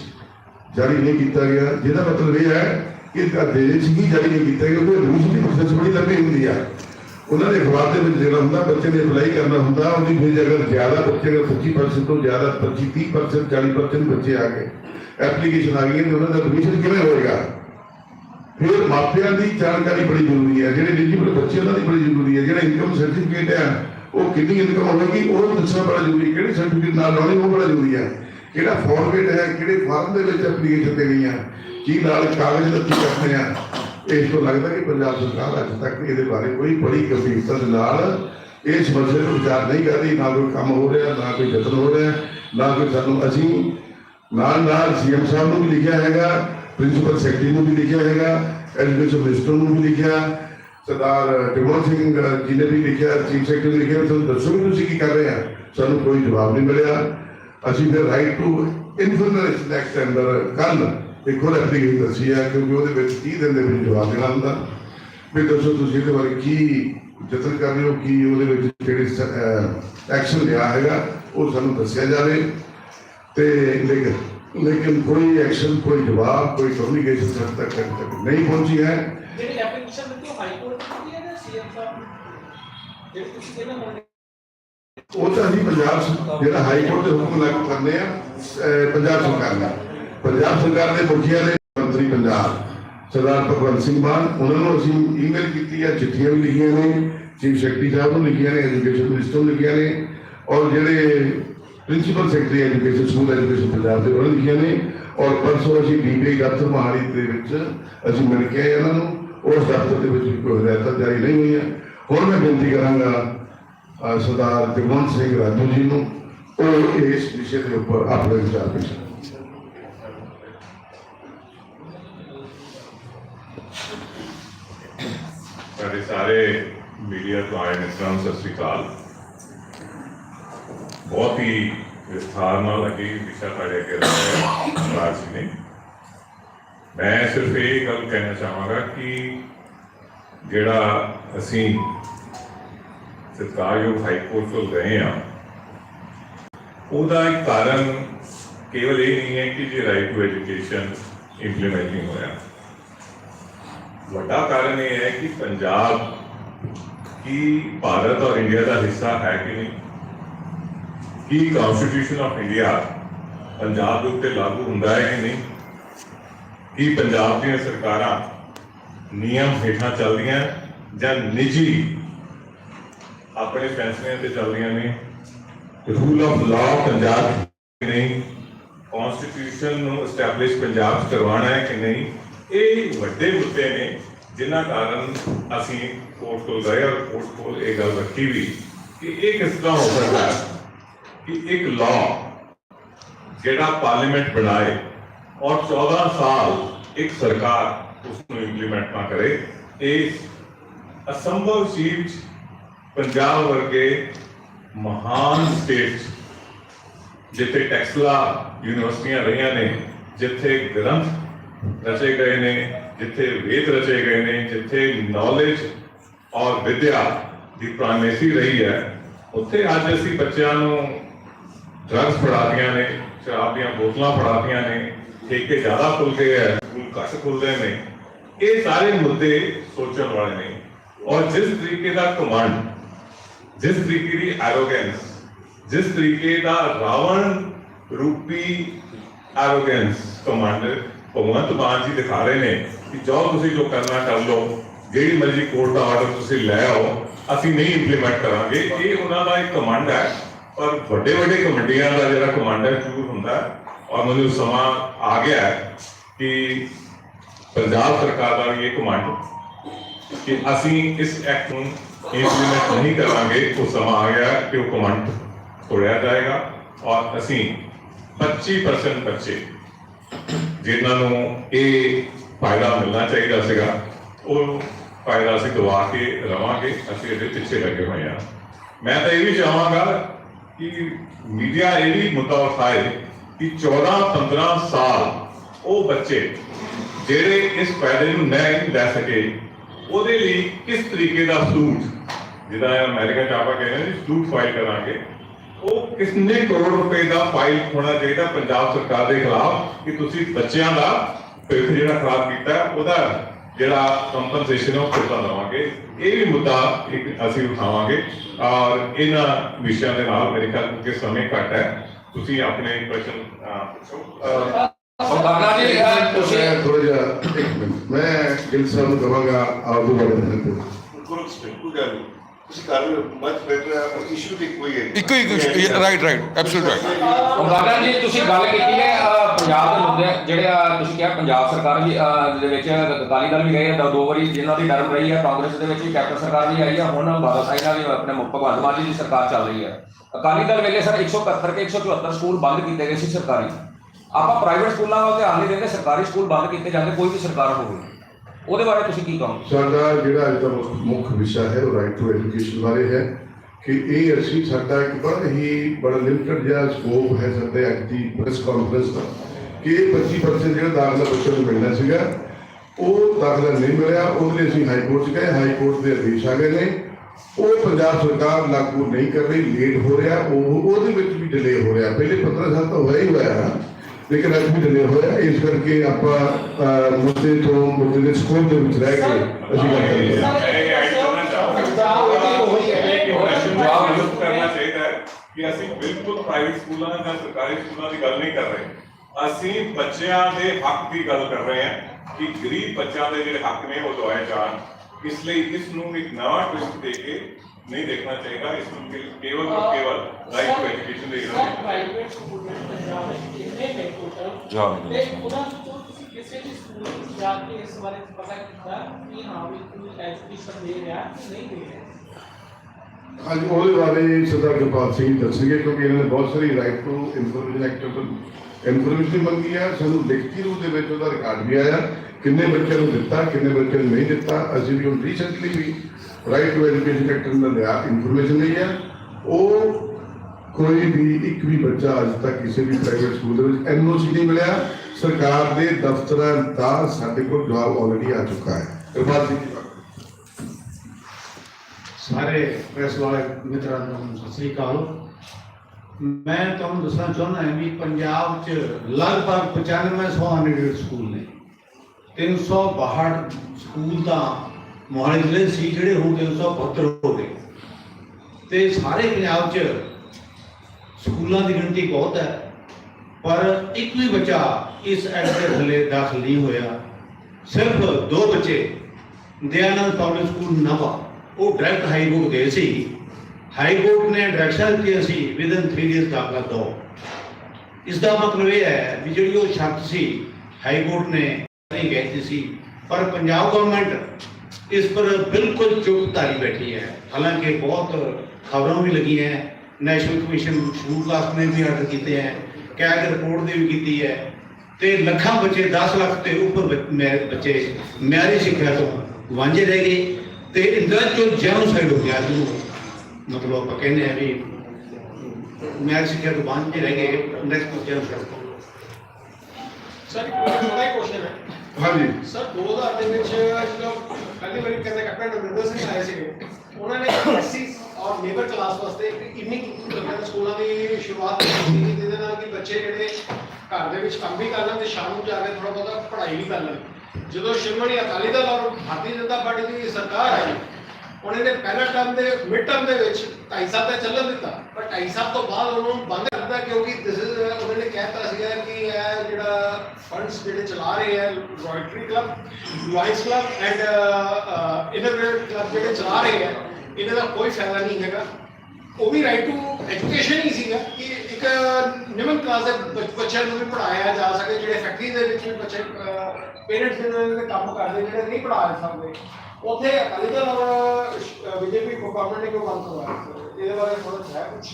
ਜਾਰੀ ਨਹੀਂ ਕੀਤਾ ਗਿਆ। ਜਿਹਦਾ ਮਤਲਬ ਇਹ ਹੈ ਕਿ ਆਦੇਸ਼ ਹੀ ਜਾਰੀ ਨਹੀਂ ਕੀਤਾ ਗਿਆ। ਕਿਉਂਕਿ ਰੂਸ ਦੀ ਪ੍ਰੋਸੈਸ ਬੜੀ ਲੰਬੀ ਹੁੰਦੀ ਆ। ਉਹਨਾਂ ਦੇ ਅਖਬਾਰ ਦੇ ਵਿੱਚ ਜਿਹੜਾ ਹੁੰਦਾ, ਬੱਚੇ ਨੇ ਅਪਲਾਈ ਕਰਨਾ ਹੁੰਦਾ, ਉਹਦੀ ਫਿਰ ਅਗਰ ਜ਼ਿਆਦਾ ਬੱਚੇ ਅਗਰ 25% ਤੋਂ ਜ਼ਿਆਦਾ 25 30% 40% ਬੱਚੇ ਆ ਗਏ। ਐਪਲੀਕੇਸ਼ਨ ਆ ਗਈ ਤੇ ਉਹਨਾਂ ਦਾ ਐਡਮਿਸ਼ਨ ਕਿਵੇਂ ਹੋਏਗਾ? ਫਿਰ ਮਾਪਿਆਂ ਦੀ ਜਾਣਕਾਰੀ ਬੜੀ ਜ਼ਰੂਰੀ ਹੈ। ਜਿਹੜੇ ਐਲੀਜੀਬਲ ਬੱਚੇ, ਉਹਨਾਂ ਦੀ ਬੜੀ ਜ਼ਰੂਰੀ ਹੈ। ਜਿਹੜਾ ਇਨਕਮ ਸਰਟੀਫਿਕੇਟ ਹੈ, ਉਹ ਕਿੰਨੀ ਇਨਕਮ ਹੋਵੇਗੀ, ਉਹ ਦੱਸਣਾ ਬੜਾ ਜ਼ਰੂਰੀ ਕਿਹੜੇ ਸਰਟੀਫਿਕੇਟ ਨਾਲ ਲਾਉਣੀ, ਉਹ ਬੜਾ ਜ਼ਰੂਰੀ ਹੈ। ਕਿਹੜਾ ਫਾਰਮੇਟ ਹੈ, ਕਿਹੜੇ ਫਾਰਮ ਦੇ ਵਿੱਚ ਐਪਲੀਕੇਸ਼ਨ ਦੇਣੀ ਆ ਕੀ ਨਾਲ ਕਾਗਜ਼ ਲੱਤੀ ਕਰਨੇ ਆ। ਇਸ ਤੋਂ ਲੱਗਦਾ ਕਿ ਪੰਜਾਬ ਸਰਕਾਰ ਅੱਜ ਤੱਕ ਇਹਦੇ ਬਾਰੇ ਕੋਈ ਬੜੀ ਗੰਭੀਰਤਾ ਦੇ ਨਾਲ ਇਸ ਮਸਲੇ ਨੂੰ ਵਿਚਾਰ ਨਹੀਂ ਕਰ ਰਹੀ, ਨਾ ਕੋਈ ਕੰਮ ਹੋ ਰਿਹਾ, ਨਾ ਕੋਈ ਯਤਨ ਹੋ ਰਿਹਾ, ਨਾ ਕੋਈ ਸਾਨੂੰ ਅਸੀਂ ਨਾਲ ਨਾਲ ਸੀਐਮ ਸਾਹਿਬ ਨੂੰ ਵੀ ਲਿਖਿਆ ਹੈਗਾ, ਪ੍ਰਿੰਸੀਪਲ ਸੈਕਟਰੀ ਨੂੰ ਵੀ ਲਿਖਿਆ ਹੈਗਾ, ਐਜੂਕੇਸ਼ਨ ਮਿਨਿਸਟਰ ਨੂੰ ਵੀ ਲਿਖਿਆ, ਸਰਦਾਰ ਜਗਮੋਹਨ ਸਿੰਘ ਜੀ ਨੇ ਵੀ ਲਿਖਿਆ, ਚੀਫ ਸੈਕਟਰੀ ਨੇ ਲਿਖਿਆ ਤੁਹਾਨੂੰ ਦੱਸੋ ਵੀ ਤੁਸੀਂ ਕੀ ਕਰ ਰਹੇ ਆ। ਸਾਨੂੰ ਕੋਈ ਜਵਾਬ ਨਹੀਂ ਮਿਲਿਆ। ਅਸੀਂ ਫਿਰ ਰਾਈਟ ਟੂ ਇਨਫੋਰਮੇਸ਼ਨ ਐਕਟ ਅੰਦਰ ਕੱਲ ਇੱਕ ਹੋਰ ਐਪਲੀਕੇਸ਼ਨ ਦੱਸੀ ਆ ਕਿਉਂਕਿ ਉਹਦੇ ਵਿੱਚ 30 ਦਿਨ ਦੇ ਵਿੱਚ ਜਵਾਬ ਦੇਣਾ ਹੁੰਦਾ। ਵੀ ਦੱਸੋ ਤੁਸੀਂ ਇਹਦੇ ਬਾਰੇ ਕੀ ਯਤਨ ਕਰ ਰਹੇ ਹੋ ਕੀ ਉਹਦੇ ਵਿੱਚ ਜਿਹੜੇ ਐਕਸ਼ਨ ਲਿਆ ਹੈਗਾ ਉਹ ਸਾਨੂੰ ਦੱਸਿਆ ਜਾਵੇ। ਤੇ ਲੇਕਿਨ ਲੇਕਿਨ ਕੋਈ ਐਕਸ਼ਨ ਕੋਈ ਜਵਾਬ ਕੋਈ ਕਮਿਊਨੀਕੇਸ਼ਨ ਸਭ ਤੱਕ ਤੱਕ ਨਹੀਂ ਪਹੁੰਚੀ ਹੈ। ਜਿਹੜੀ ਐਪਲੀਕੇਸ਼ਨ ਦਿੱਤੀ ਉਹ ਹਾਈ ਕੋਰਟ ਦੀ ਦਿੱਤੀ ਹੈ ਜਾਂ ਸੀਐਮ ਸਾਹਿਬ ਜਿਹੜੀ ਤੁਸੀਂ ਕਹਿੰਦੇ ਉਹ ਤਾਂ ਅਸੀਂ ਪੰਜਾਬ ਜਿਹੜਾ ਹਾਈ ਕੋਰਟ ਦੇ ਹੁਕਮ ਲਾਗੂ ਕਰਨੇ ਆ ਪੰਜਾਬ ਸਰਕਾਰ ਨੇ ਪੰਜਾਬ ਸਰਕਾਰ ਦੇ ਮੁਖੀਆ ਨੇ ਮੰਤਰੀ ਪੰਜਾਬ, ਸਰਦਾਰ ਭਗਵੰਤ ਸਿੰਘ ਮਾਨ, ਉਹਨਾਂ ਨੂੰ ਅਸੀਂ ਈਮੇਲ ਕੀਤੀ ਹੈ, ਚਿੱਠੀਆਂ ਵੀ ਲਿਖੀਆਂ ਨੇ ਚੀਫ ਸੈਕਟਰੀ ਸਾਹਿਬ ਨੂੰ ਲਿਖੀਆਂ ਨੇ ਐਜੂਕੇਸ਼ਨ ਮਿਨਿਸਟਰ ਨੂੰ ਲਿਖੀਆਂ ਨੇ, ਔਰ ਜਿਹੜੇ principal secretary education school education Punjab ਦੇ ਉਹਨਾਂ ਲਿਖੀਆਂ ਨੇ, ਔਰ ਪਰਸੋਂ ਅਸੀਂ ਡੀਪੀ ਦਫ਼ਤਰ ਮਹਾਲੀ ਦੇ ਵਿੱਚ ਅਸੀਂ ਮਿਲ ਕੇ ਆਏ ਇਹਨਾਂ ਨੂੰ, ਉਸ ਦਫ਼ਤਰ ਦੇ ਵਿੱਚ ਵੀ ਕੋਈ ਹਦਾਇਤਾਂ ਜਾਰੀ ਨਹੀਂ ਹੋਈਆਂ। ਹੋਰ ਮੈਂ ਬੇਨਤੀ ਕਰਾਂਗਾ ਸਰਦਾਰ ਜਗਵੰਤ ਸਿੰਘ ਰਾਜੂ ਜੀ ਨੂੰ, ਉਹ ਇਸ ਵਿਸ਼ੇ ਦੇ ਉੱਪਰ ਆਪਣੇ ਵਿਚਾਰ ਪੇਸ਼ ਕਰਨ। ਸਾਰੇ ਮੀਡੀਆ ਤੋਂ ਆਏ ਮਿੱਤਰਾਂ ਸਤਿ ਸ੍ਰੀ ਅਕਾਲ। ਬਹੁਤ ਹੀ ਵਿਸਥਾਰ ਨਾਲ ਅੱਗੇ ਵਿਸ਼ਾ ਪੜਿਆ ਗਿਆ ਰਾਜ ਜੀ ਨੇ। ਮੈਂ ਸਿਰਫ ਇਹ ਗੱਲ ਕਹਿਣਾ ਚਾਹਾਂਗਾ ਕਿ ਜਿਹੜਾ ਅਸੀਂ ਸਤਿਕਾਰਯੋਗ ਹਾਈ ਕੋਰਟ ਤੋਂ ਗਏ ਆ ਉਹਦਾ ਇੱਕ ਕਾਰਨ ਕੇਵਲ ਇਹ ਨਹੀਂ ਹੈ ਕਿ ਜੇ ਰਾਈਟ ਟੂ ਐਜੂਕੇਸ਼ਨ ਇੰਪਲੀਮੈਂਟ ਨਹੀਂ ਹੋਇਆ। ਵੱਡਾ ਕਾਰਨ ਇਹ ਹੈ ਕਿ ਪੰਜਾਬ ਕੀ ਭਾਰਤ ਔਰ ਇੰਡੀਆ ਦਾ ਹਿੱਸਾ ਹੈ ਕਿ ਨਹੀਂ? ਕੀ ਕਨਸਟੀਟਿਊਸ਼ਨ ਆਫ ਇੰਡੀਆ ਪੰਜਾਬ ਦੇ ਉੱਤੇ ਲਾਗੂ ਹੁੰਦਾ ਹੈ ਕਿ ਨਹੀਂ? ਕੀ ਪੰਜਾਬ ਦੀਆਂ ਸਰਕਾਰਾਂ ਨਿਯਮ ਹੇਠਾਂ ਚੱਲਦੀਆਂ ਜਾਂ ਨਿੱਜੀ ਆਪਣੇ ਫੈਸਲਿਆਂ ਤੇ ਚੱਲਦੀਆਂ ਨੇ? ਰੂਲ ਆਫ ਲਾਅ ਪੰਜਾਬ ਕਿ ਨਹੀਂ? ਕਨਸਟੀਟਿਊਸ਼ਨ ਨੂੰ ਐਸਟੈਬਲਿਸ਼ ਪੰਜਾਬ 'ਚ ਕਰਵਾਉਣਾ ਹੈ ਕਿ ਨਹੀਂ? ਇਹ ਵੱਡੇ ਮੁੱਦੇ ਨੇ ਜਿਨ੍ਹਾਂ ਕਾਰਨ ਅਸੀਂ ਕੋਰਟ ਕੋਲ ਗਏ ਔਰ ਕੋਰਟ ਕੋਲ ਇਹ ਗੱਲ ਰੱਖੀ ਵੀ ਕਿ ਇਹ ਕਿਸ ਤਰ੍ਹਾਂ ਹੋ ਸਕਦਾ ਹੈ ਕਿ ਇੱਕ ਲਾਅ ਜਿਹੜਾ ਪਾਰਲੀਮੈਂਟ ਬਣਾਏ ਔਰ 14 ਸਾਲ ਇੱਕ ਸਰਕਾਰ ਉਸ ਨੂੰ ਇੰਪਲੀਮੈਂਟ ਨਾ ਕਰੇ, ਇਹ ਅਸੰਭਵ ਚੀਜ਼ ਪੰਜਾਬ ਵਰਗੇ ਮਹਾਨ ਸਟੇਟ ਜਿੱਥੇ ਟੈਕਸਲਾ ਯੂਨੀਵਰਸਿਟੀਆਂ ਰਹੀਆਂ ਨੇ, ਜਿੱਥੇ ਗ੍ਰੰਥ ਰਚੇ ਗਏ ਨੇ ਜਿੱਥੇ ਵੇਦ ਰਚੇ ਗਏ ਨੇ, ਜਿੱਥੇ ਨੌਲੇਜ ਔਰ ਵਿਦਿਆ ਦੀ ਪ੍ਰਾਇਮੇਸੀ ਰਹੀ ਹੈ, ਉੱਥੇ ਅੱਜ ਅਸੀਂ ਬੱਚਿਆਂ ਨੂੰ ਡਰੱਗਸ ਫੜਾਤੀਆਂ ਨੇ, ਸ਼ਰਾਬ ਦੀਆਂ ਬੋਤਲਾਂ ਫੜਾਤੀਆਂ ਨੇ, ਠੇਕੇ ਜ਼ਿਆਦਾ ਖੁੱਲ ਗਏ ਹੈ ਸਕੂਲ ਘੱਟ ਖੁੱਲਦੇ ਨੇ। ਇਹ ਸਾਰੇ ਮੁੱਦੇ ਸੋਚਣ ਵਾਲੇ ਨੇ। ਔਰ ਜਿਸ ਤਰੀਕੇ ਦਾ ਕਮਾਂਡ ਜਿਸ ਤਰੀਕੇ ਦੀ ਐਰੋਗੈਂਸ ਜਿਸ ਤਰੀਕੇ ਦਾ ਰਾਵਣ ਰੂਪੀ ਐਰੋਗੈਂਸ ਕਮਾਂਡ ਭਗਵੰਤ ਮਾਨ ਜੀ ਦਿਖਾ ਰਹੇ ਨੇ। ਕਿ ਜੋ ਤੁਸੀਂ ਜੋ ਕਰਨਾ ਕਰ ਲਓ, ਜਿਹੜੀ ਮਰਜ਼ੀ ਕੋਰਟ ਦਾ ਆਰਡਰ ਤੁਸੀਂ ਲੈ ਆਓ, ਅਸੀਂ ਨਹੀਂ ਇੰਪਲੀਮੈਂਟ ਕਰਾਂਗੇ। ਇਹ ਉਹਨਾਂ ਦਾ ਇੱਕ ਕਮਾਂਡ ਹੈ, ਪਰ ਵੱਡੇ ਵੱਡੇ ਕਮੇਟੀਆਂ ਦਾ ਜਿਹੜਾ ਕਮਾਂਡ ਹੈ ਜ਼ਰੂਰ ਹੁੰਦਾ ਔਰ ਮੈਨੂੰ ਸਮਾਂ ਆ ਗਿਆ ਕਿ ਪੰਜਾਬ ਸਰਕਾਰ ਦਾ ਵੀ ਇਹ ਕਮਾਂਡ ਕਿ ਅਸੀਂ ਇਸ ਐਕਟ ਨੂੰ ਇੰਪਲੀਮੈਂਟ ਨਹੀਂ ਕਰਾਂਗੇ। ਉਹ ਸਮਾਂ ਆ ਗਿਆ ਕਿ ਉਹ ਕਮਾਂਡ ਤੋੜਿਆ ਜਾਏਗਾ। ਔਰ ਅਸੀਂ 25% ਬੱਚੇ, ਜਿਨ੍ਹਾਂ ਨੂੰ ਇਹ ਫਾਇਦਾ ਮਿਲਣਾ ਚਾਹੀਦਾ ਸੀਗਾ। ਉਹ ਫਾਇਦਾ ਅਸੀਂ ਦਵਾ ਕੇ ਰਵਾਂਗੇ, ਅਸੀਂ ਇਹਦੇ ਪਿੱਛੇ ਲੱਗੇ ਹੋਏ ਹਾਂ। ਮੈਂ ਤਾਂ ਇਹ ਵੀ ਚਾਹਾਂਗਾ ਕਿ ਮੀਡੀਆ ਇਹ ਵੀ ਮੁੱਦਾ ਉਠਾਏ ਕਿ 14 15 ਸਾਲ ਉਹ ਬੱਚੇ ਜਿਹੜੇ ਇਸ ਫਾਇਦੇ ਨੂੰ ਨਹੀਂ ਲੈ ਸਕੇ, ਉਹਦੇ ਲਈ ਕਿਸ ਤਰੀਕੇ ਦਾ ਸੂਟ ਜਿਹਦਾ ਅਮਰੀਕਾ ਚ ਆਪਾਂ ਕਹਿੰਦੇ ਨੇ ਸੂਟ ਫਾਈਲ ਕਰਾਂਗੇ। ਉਹ ਕਿੰਨੇ ਕਰੋੜ ਰੁਪਏ ਦਾ ਫਾਈਲ ਹੋਣਾ ਚਾਹੀਦਾ ਪੰਜਾਬ ਸਰਕਾਰ ਦੇ ਖਿਲਾਫ ਕਿ ਤੁਸੀਂ ਬੱਚਿਆਂ ਦਾ ਭਵਿੱਖ ਜਿਹੜਾ ਖਰਾਬ ਕੀਤਾ ਉਹਦਾ ਜਿਹੜਾ ਕੰਪਨਸੇਸ਼ਨ ਉਹ ਕਿੱਦਾਂ ਲਵਾਂਗੇ ਇਹ ਵੀ ਮੁੱਦਾ ਇੱਕ ਅਸੀਂ ਉਠਾਵਾਂਗੇ ਔਰ ਇਹਨਾਂ ਵਿਸ਼ਿਆਂ ਦੇ ਨਾਲ ਮੇਰੇ ਖਿਆਲ ਕਿ ਸਮੇਂ ਘੱਟ ਹੈ ਤੁਸੀਂ ਆਪਣੇ ਪ੍ਰਸ਼ਨ ਪੁੱਛੋ ਬਾਬਾ ਜੀ ਤੁਸੀਂ ਥੋੜਾ ਜਿਹਾ ਇੱਕ ਮਿੰਟ ਮੈਂ ਗਿਲ ਸਾਹਿਬ ਨੂੰ ਕਹਾਂਗਾ ਆਪ ਨੂੰ ਬੜੇ ਧੰਨਵਾਦ ਗੁਰੂ ਕੋਈ ਗੱਲ ਹੋ ਮਚ ਬੈਟਰ ਇਸ਼ੂ ਤੇ ਕੋਈ ਹੈ ਇੱਕੋ ਹੀ ਰਾਈਟ ਰਾਈਟ ਐਬਸੋਲੂਟ ਰਾਈਟ ਜੀ ਤੁਸੀਂ ਗੱਲ ਕੀਤੀ ਹੈ ਅਹ, ਪੰਜਾਬ ਦੇ ਮੁੱਦੇ ਜਿਹੜੇ ਅਹ, ਤੁਸੀਂ ਕਿਹਾ ਪੰਜਾਬ ਸਰਕਾਰ ਵੀ ਅਹ, ਦੇ ਵਿੱਚ ਅਕਾਲੀ ਦਲ ਵੀ ਗਏ ਆ, ਦੋ- ਦੋ ਵਾਰੀ ਜਿਨ੍ਹਾਂ ਦੀ ਟਰਮ ਰਹੀ ਹੈ ਕਾਂਗਰਸ ਦੇ ਵਿੱਚ ਵੀ ਕੈਪਟਨ ਸਰਕਾਰ ਵੀ ਆਈ ਹੈ ਹੁਣ ਬਾਦਲ ਸਾਹਿਬ ਨਾਲ ਵੀ ਆਪਣੇ ਮੁੱਖ ਭਗਵੰਤ ਮਾਨ ਜੀ ਦੀ ਸਰਕਾਰ ਚੱਲ ਰਹੀ ਹੈ। ਅਕਾਲੀ ਦਲ ਵੇਲੇ ਸਰ 171 ਕੇ 174 ਸਕੂਲ ਬੰਦ ਕੀਤੇ ਗਏ ਸੀ ਸਰਕਾਰੀ। ਆਪਾਂ ਪ੍ਰਾਈਵੇਟ ਸਕੂਲਾਂ ਵੱਲ ਧਿਆਨ ਨਹੀਂ ਦਿੰਦੇ ਸਰਕਾਰੀ ਸਕੂਲ ਬੰਦ ਕੀਤੇ ਜਾਂਦੇ ਕੋਈ ਵੀ ਸਰਕਾਰ ਹੋਵੇ। ਉਹਦੇ ਬਾਰੇ ਤੁਸੀਂ ਕੀ ਕਹੋਗੇ? ਸਾਡਾ ਜਿਹੜਾ ਅੱਜ ਦਾ ਮੁੱਖ- ਵਿਸ਼ਾ ਹੈ, ਉਹ ਰਾਈਟ ਟੂ ਐਜੂਕੇਸ਼ਨ ਬਾਰੇ ਹੈ ਕਿ ਇਹ ਅਸੀਂ ਸਾਡਾ ਇੱਕ ਬੜਾ ਹੀ, ਬੜਾ ਲਿਮਟਡ ਜਿਹਾ ਸਕੋਪ ਹੈ ਸਾਡੇ ਅੱਜ ਦੀ ਪ੍ਰੈਸ ਕਾਨਫਰੰਸ ਦਾ ਕਿ 25% ਜਿਹੜਾ ਦਾਖਲਾ ਬੱਚਿਆਂ ਨੂੰ ਮਿਲਣਾ ਸੀਗਾ, ਉਹ ਦਾਖਲਾ ਨਹੀਂ ਮਿਲਿਆ, ਉਹਦੇ ਲਈ ਅਸੀਂ ਹਾਈ ਕੋਰਟ 'ਚ ਗਏ ਹਾਈ ਕੋਰਟ ਦੇ ਆਦੇਸ਼ ਆ ਗਏ ਨੇ। ਉਹ ਪੰਜਾਬ ਸਰਕਾਰ ਲਾਗੂ ਨਹੀਂ ਕਰ ਰਹੀ ਲੇਟ ਹੋ ਰਿਹਾ, ਉਹ ਉਹਦੇ ਵਿੱਚ ਵੀ ਡਿਲੇ ਹੋ ਰਿਹਾ। ਪਹਿਲੇ 15 ਸਾਲ ਤਾਂ ਹੋਇਆ ਹੀ ਹੋਇਆ। ਲੇਕਿਨ ਅੱਜ ਵੀ ਡਿਲੇ ਹੋਇਆ ਇਸ ਕਰਕੇ ਆਪਾਂ ਅਹ, ਮੁੱਦੇ ਤੋਂ ਮੁੱਦੇ ਦੇ ਸਕੋਪ ਦੇ ਵਿੱਚ ਰਹਿ ਕੇ ਅਸੀਂ ਗੱਲ ਕਰਦੇ ਹਾਂ ਇਹ ਐਡ ਕਰਨਾ ਜਵਾਬ ਯੂਜ਼ ਕਰਨਾ ਚਾਹੀਦਾ ਹੈ ਕਿ ਅਸੀਂ ਬਿਲਕੁਲ ਪ੍ਰਾਈਵੇਟ ਸਕੂਲਾਂ ਜਾਂ ਸਰਕਾਰੀ ਸਕੂਲਾਂ ਦੀ ਗੱਲ ਨਹੀਂ ਕਰ ਰਹੇ ਅਸੀਂ ਬੱਚਿਆਂ ਦੇ ਹੱਕ ਦੀ ਗੱਲ ਕਰ ਰਹੇ ਹਾਂ ਕਿ ਗਰੀਬ ਬੱਚਿਆਂ ਦੇ ਜਿਹੜੇ ਹੱਕ ਨੇ ਉਹ ਦਵਾਏ ਜਾਣ ਇਸ ਲਈ ਇਸ ਨੂੰ ਇੱਕ ਨਵਾਂ ਟਵਿਸਟ ਦੇ ਕੇ ਨਹੀਂ ਦੇਖਣਾ ਚਾਹੀਦਾ ਇਸ ਨੂੰ ਕੇ- ਕੇਵਲ ਔਰ ਕੇਵਲ ਰਾਈਟ ਟੂ ਐਜੂਕੇਸ਼ਨ ਦੇ ਸਰ ਇਰਾਦੇ ਪ੍ਰਾਈਵੇਟ ਸਕੂਲ ਨੇ ਪੰਜਾਬ ਵਿੱਚ ਕਿੰਨੇ ਨੇ ਟੋਟਲ ਜਵਾਬ ਨਹੀਂ ਤੇ ਉਹਨਾਂ ਵਿੱਚੋਂ ਤੁਸੀਂ ਕਿਸੇ ਵੀ ਸਕੂਲ ਵਿੱਚ ਜਾ ਕੇ ਇਸ ਬਾਰੇ ਪਤਾ ਕੀਤਾ ਕਿ ਹਾਂ ਵੀ ਕੋਈ ਐਜੂਕੇਸ਼ਨ ਦੇ ਰਿਹਾ ਕਿ ਨਹੀਂ ਦੇ ਰਿਹਾ? ਹਾਂਜੀ ਉਹਦੇ ਬਾਰੇ ਸਰਦਾਰ ਗੁਰਪਾਲ ਸਿੰਘ ਦੱਸਣਗੇ ਕਿਉਂਕਿ ਇਹਨਾਂ ਨੇ ਬਹੁਤ ਸਾਰੀ ਰਾਈਟ ਟੂ ਇਨਫੋਰਮੇਸ਼ਨ ਐਕਟ ਤੋਂ ਇਨਫੋਰਮੇਸ਼ਨ ਮੰਗੀ ਆ ਸਾਨੂੰ ਲਿਖਤੀ ਰੂਪ ਦੇ ਵਿੱਚ ਉਹਦਾ ਰਿਕਾਰਡ ਵੀ ਆਇਆ। ਕਿੰਨੇ ਬੱਚਿਆਂ ਨੂੰ ਦਿੱਤਾ ਕਿੰਨੇ ਬੱਚਿਆਂ ਨੂੰ ਨਹੀਂ ਦਿੱਤਾ ਅਸੀਂ ਵੀ ਹੁਣ ਰੀਸੈਂਟਲੀ ਵੀ ਰਾਈਟ ਟੂ ਐਜੂਕੇਸ਼ਨ ਐਕਟ ਦਾ ਲਿਆ ਇਨਫੋਰਮੇਸ਼ਨ ਲਈ ਹੈ। ਉਹ ਕੋਈ ਵੀ, ਇੱਕ ਵੀ ਬੱਚਾ ਅੱਜ ਤੱਕ ਕਿਸੇ ਵੀ ਪ੍ਰਾਈਵੇਟ ਸਕੂਲ ਦੇ ਵਿੱਚ ਐਨਓਸੀ ਨਹੀਂ ਮਿਲਿਆ। ਸਰਕਾਰ ਦੇ ਦਫ਼ਤਰਾਂ ਦਾ ਸਾਡੇ ਕੋਲ ਜਵਾਬ ਆਲਰੇਡੀ ਆ ਚੁੱਕਾ ਹੈ। ਗੁਰਪਾਲ ਜੀ ਸਾਰੇ ਪ੍ਰੈਸ ਵਾਲੇ ਮਿੱਤਰਾਂ ਨੂੰ ਸਤਿ ਸ੍ਰੀ ਅਕਾਲ। ਮੈਂ ਤੁਹਾਨੂੰ ਦੱਸਣਾ ਚਾਹੁੰਦਾ ਹਾਂ ਵੀ ਪੰਜਾਬ 'ਚ ਲਗਭਗ 9500 ਅਨਐਡਿਡ ਸਕੂਲ ਨੇ। 362 ਸਕੂਲ ਤਾਂ ਮੋਹਾਲੀ ਜ਼ਿਲ੍ਹੇ ਸੀ ਜਿਹੜੇ ਹੁਣ 372 ਹੋ ਗਏ ਤੇ ਸਾਰੇ ਪੰਜਾਬ 'ਚ ਸਕੂਲਾਂ ਦੀ ਗਿਣਤੀ ਬਹੁਤ ਹੈ। ਪਰ ਇੱਕ ਵੀ ਬੱਚਾ ਇਸ ਐਡ ਦੇ ਥੱਲੇ ਦਾਖਲ ਨਹੀਂ ਹੋਇਆ। ਸਿਰਫ ਦੋ ਬੱਚੇ ਦਇਆਨੰਦ ਪਬਲਿਕ ਸਕੂਲ ਨਵਾਂ, ਉਹ ਡਾਇਰੈਕਟ ਹਾਈ ਕੋਰਟ ਗਏ ਸੀ। ਹਾਈ ਕੋਰਟ ਨੇ ਡਾਇਰੈਕਸ਼ਨ ਦਿੱਤੀ ਸੀ ਵਿਦਨ 3 ਡੇਜ਼ ਦਾਖਲਾ ਦੋ ਇਸ ਦਾ ਮਤਲਬ ਇਹ ਹੈ ਵੀ ਜਿਹੜੀ ਉਹ ਸ਼ਰਤ ਸੀ ਹਾਈ ਕੋਰਟ ਨੇ ਨਹੀਂ ਕਹਿਤੀ ਸੀ। ਪਰ ਪੰਜਾਬ ਗਵਰਨਮੈਂਟ ਇਸ ਪਰ ਬਿਲਕੁਲ ਚੁੱਪ ਧਾਰੀ ਬੈਠੀ ਹੈ। ਹਾਲਾਂਕਿ ਬਹੁਤ ਖਬਰਾਂ ਵੀ ਲੱਗੀਆਂ ਹੈ। ਨੈਸ਼ਨਲ ਕਮਿਸ਼ਨ ਸ਼ਡਿਊਲ ਕਾਸਟ ਨੇ ਵੀ ਆਰਡਰ ਕੀਤੇ ਹੈ। ਕੈਗ ਰਿਪੋਰਟ ਦੇ ਵੀ ਕੀਤੀ ਹੈ। ਤੇ ਲੱਖਾਂ ਬੱਚੇ 10 ਲੱਖ ਤੇ ਉੱਪਰ ਬੱਚ- ਮਿਆਰੀ ਸਿੱਖਿਆ ਤੋਂ ਵਾਂਝੇ ਰਹਿ ਗਏ। ਤੇ ਇੰਟੈਲੈਕਚੁਅਲ ਜੈਨੋਸਾਈਡ ਹੋ ਗਿਆ ਜਿਹਨੂੰ ਮਤਲਬ ਆਪਾਂ ਕਹਿੰਦੇ ਆ ਵੀ ਮਿਆਰੀ ਸਿੱਖਿਆ ਤੋਂ ਵਾਂਝੇ ਰਹਿ ਗਏ। ਇੰਟੈਲੈਕਚੁਅਲ ਜੈਨੋਸਾਈਡ ਸਰ ਛੋਟਾ ਹੀ ਕੁਐਸਚਨ ਹੈ। ਹਾਂਜੀ। ਸਰ 2000 ਦੇ ਵਿੱਚ ਜਦੋਂ ਪਹਿਲੀ ਵਾਰੀ ਕਹਿੰਦੇ ਕੈਪਟਨ ਅਮਰਿੰਦਰ ਸਿੰਘ ਆਏ ਸੀਗੇ। ਉਹਨਾਂ ਨੇ ਐਸਸੀ ਔਰ ਲੇਬਰ ਕਲਾਸ ਵਾਸਤੇ ਇੱਕ ਇਵਨਿੰਗ ਲੱਗਣ ਸਕੂਲਾਂ ਦੀ ਸ਼ੁਰੂਆਤ ਕੀਤੀ ਸੀ, ਜਿਹਦੇ ਨਾਲ ਕਿ ਬੱਚੇ ਜਿਹੜੇ ਘਰ ਦੇ ਵਿੱਚ ਕੰਮ ਵੀ ਕਰ ਲੈਣ ਤੇ ਸ਼ਾਮ ਨੂੰ ਜਾ ਕੇ ਥੋੜਾ ਬਹੁਤਾ ਪੜ੍ਹਾਈ ਵੀ ਕਰ ਲੈਣ। ਜਦੋਂ ਸ਼੍ਰੋਮਣੀ ਅਕਾਲੀ ਦਲ ਔਰ ਭਾਰਤੀ ਜਨਤਾ ਪਾਰਟੀ ਦੀ ਸਰਕਾਰ ਆਈ ਉਹਨਾਂ ਨੇ ਪਹਿਲਾ ਟਰਮ ਦੇ ਮਿਡ ਟਰਮ ਦੇ ਵਿੱਚ 2.5 ਸਾਲ ਦਾ ਚੱਲਣ ਦਿੱਤਾ। ਪਰ 2.5 ਸਾਲ ਤੋਂ ਬਾਅਦ ਉਹਨੂੰ ਬੰਦ ਕਰ ਕਿਉਂਕਿ this is, ਉਹਨਾਂ ਨੇ ਕਹਿਤਾ ਸੀਗਾ ਕਿ ਇਹ ਜਿਹੜਾ ਫੰਡਸ ਜਿਹੜੇ ਚਲਾ ਰਹੇ ਹੈ Rotary Club Lions Club and Innovate Club ਜਿਹੜੇ ਚਲਾ ਰਹੇ ਹੈ ਇਹਨਾਂ ਦਾ ਕੋਈ ਫਾਇਦਾ ਨਹੀਂ ਹੈਗਾ। ਉਹ ਵੀ ਰਾਈਟ ਟੂ ਐਜੂਕੇਸ਼ਨ ਹੀ ਸੀਗਾ ਕਿ ਇੱਕ ਨਿਮਨ ਕਲਾਸ ਦੇ ਬੱਚਿਆਂ ਨੂੰ ਵੀ ਪੜਾਇਆ ਜਾ ਸਕੇ, ਜਿਹੜੇ ਫੈਕਟਰੀ ਦੇ ਵਿੱਚ ਵੀ ਬੱਚੇ ਪੇਰੈਂਟਸ ਦੇ ਕੰਮ ਕਰਦੇ, ਜਿਹੜੇ ਨਹੀਂ ਪੜਾ ਸਕਦੇ। ਉੱਥੇ ਅਕਾਲੀ ਦਲ ਔਰ ਬੀਜੇਪੀ ਗਵਰਨਮੈਂਟ ਨੇ ਕਿਉਂ ਬੰਦ ਕਰਵਾਇਆ? ਇਹਦੇ ਬਾਰੇ ਥੋੜਾ ਜਿਹਾ ਕੁਝ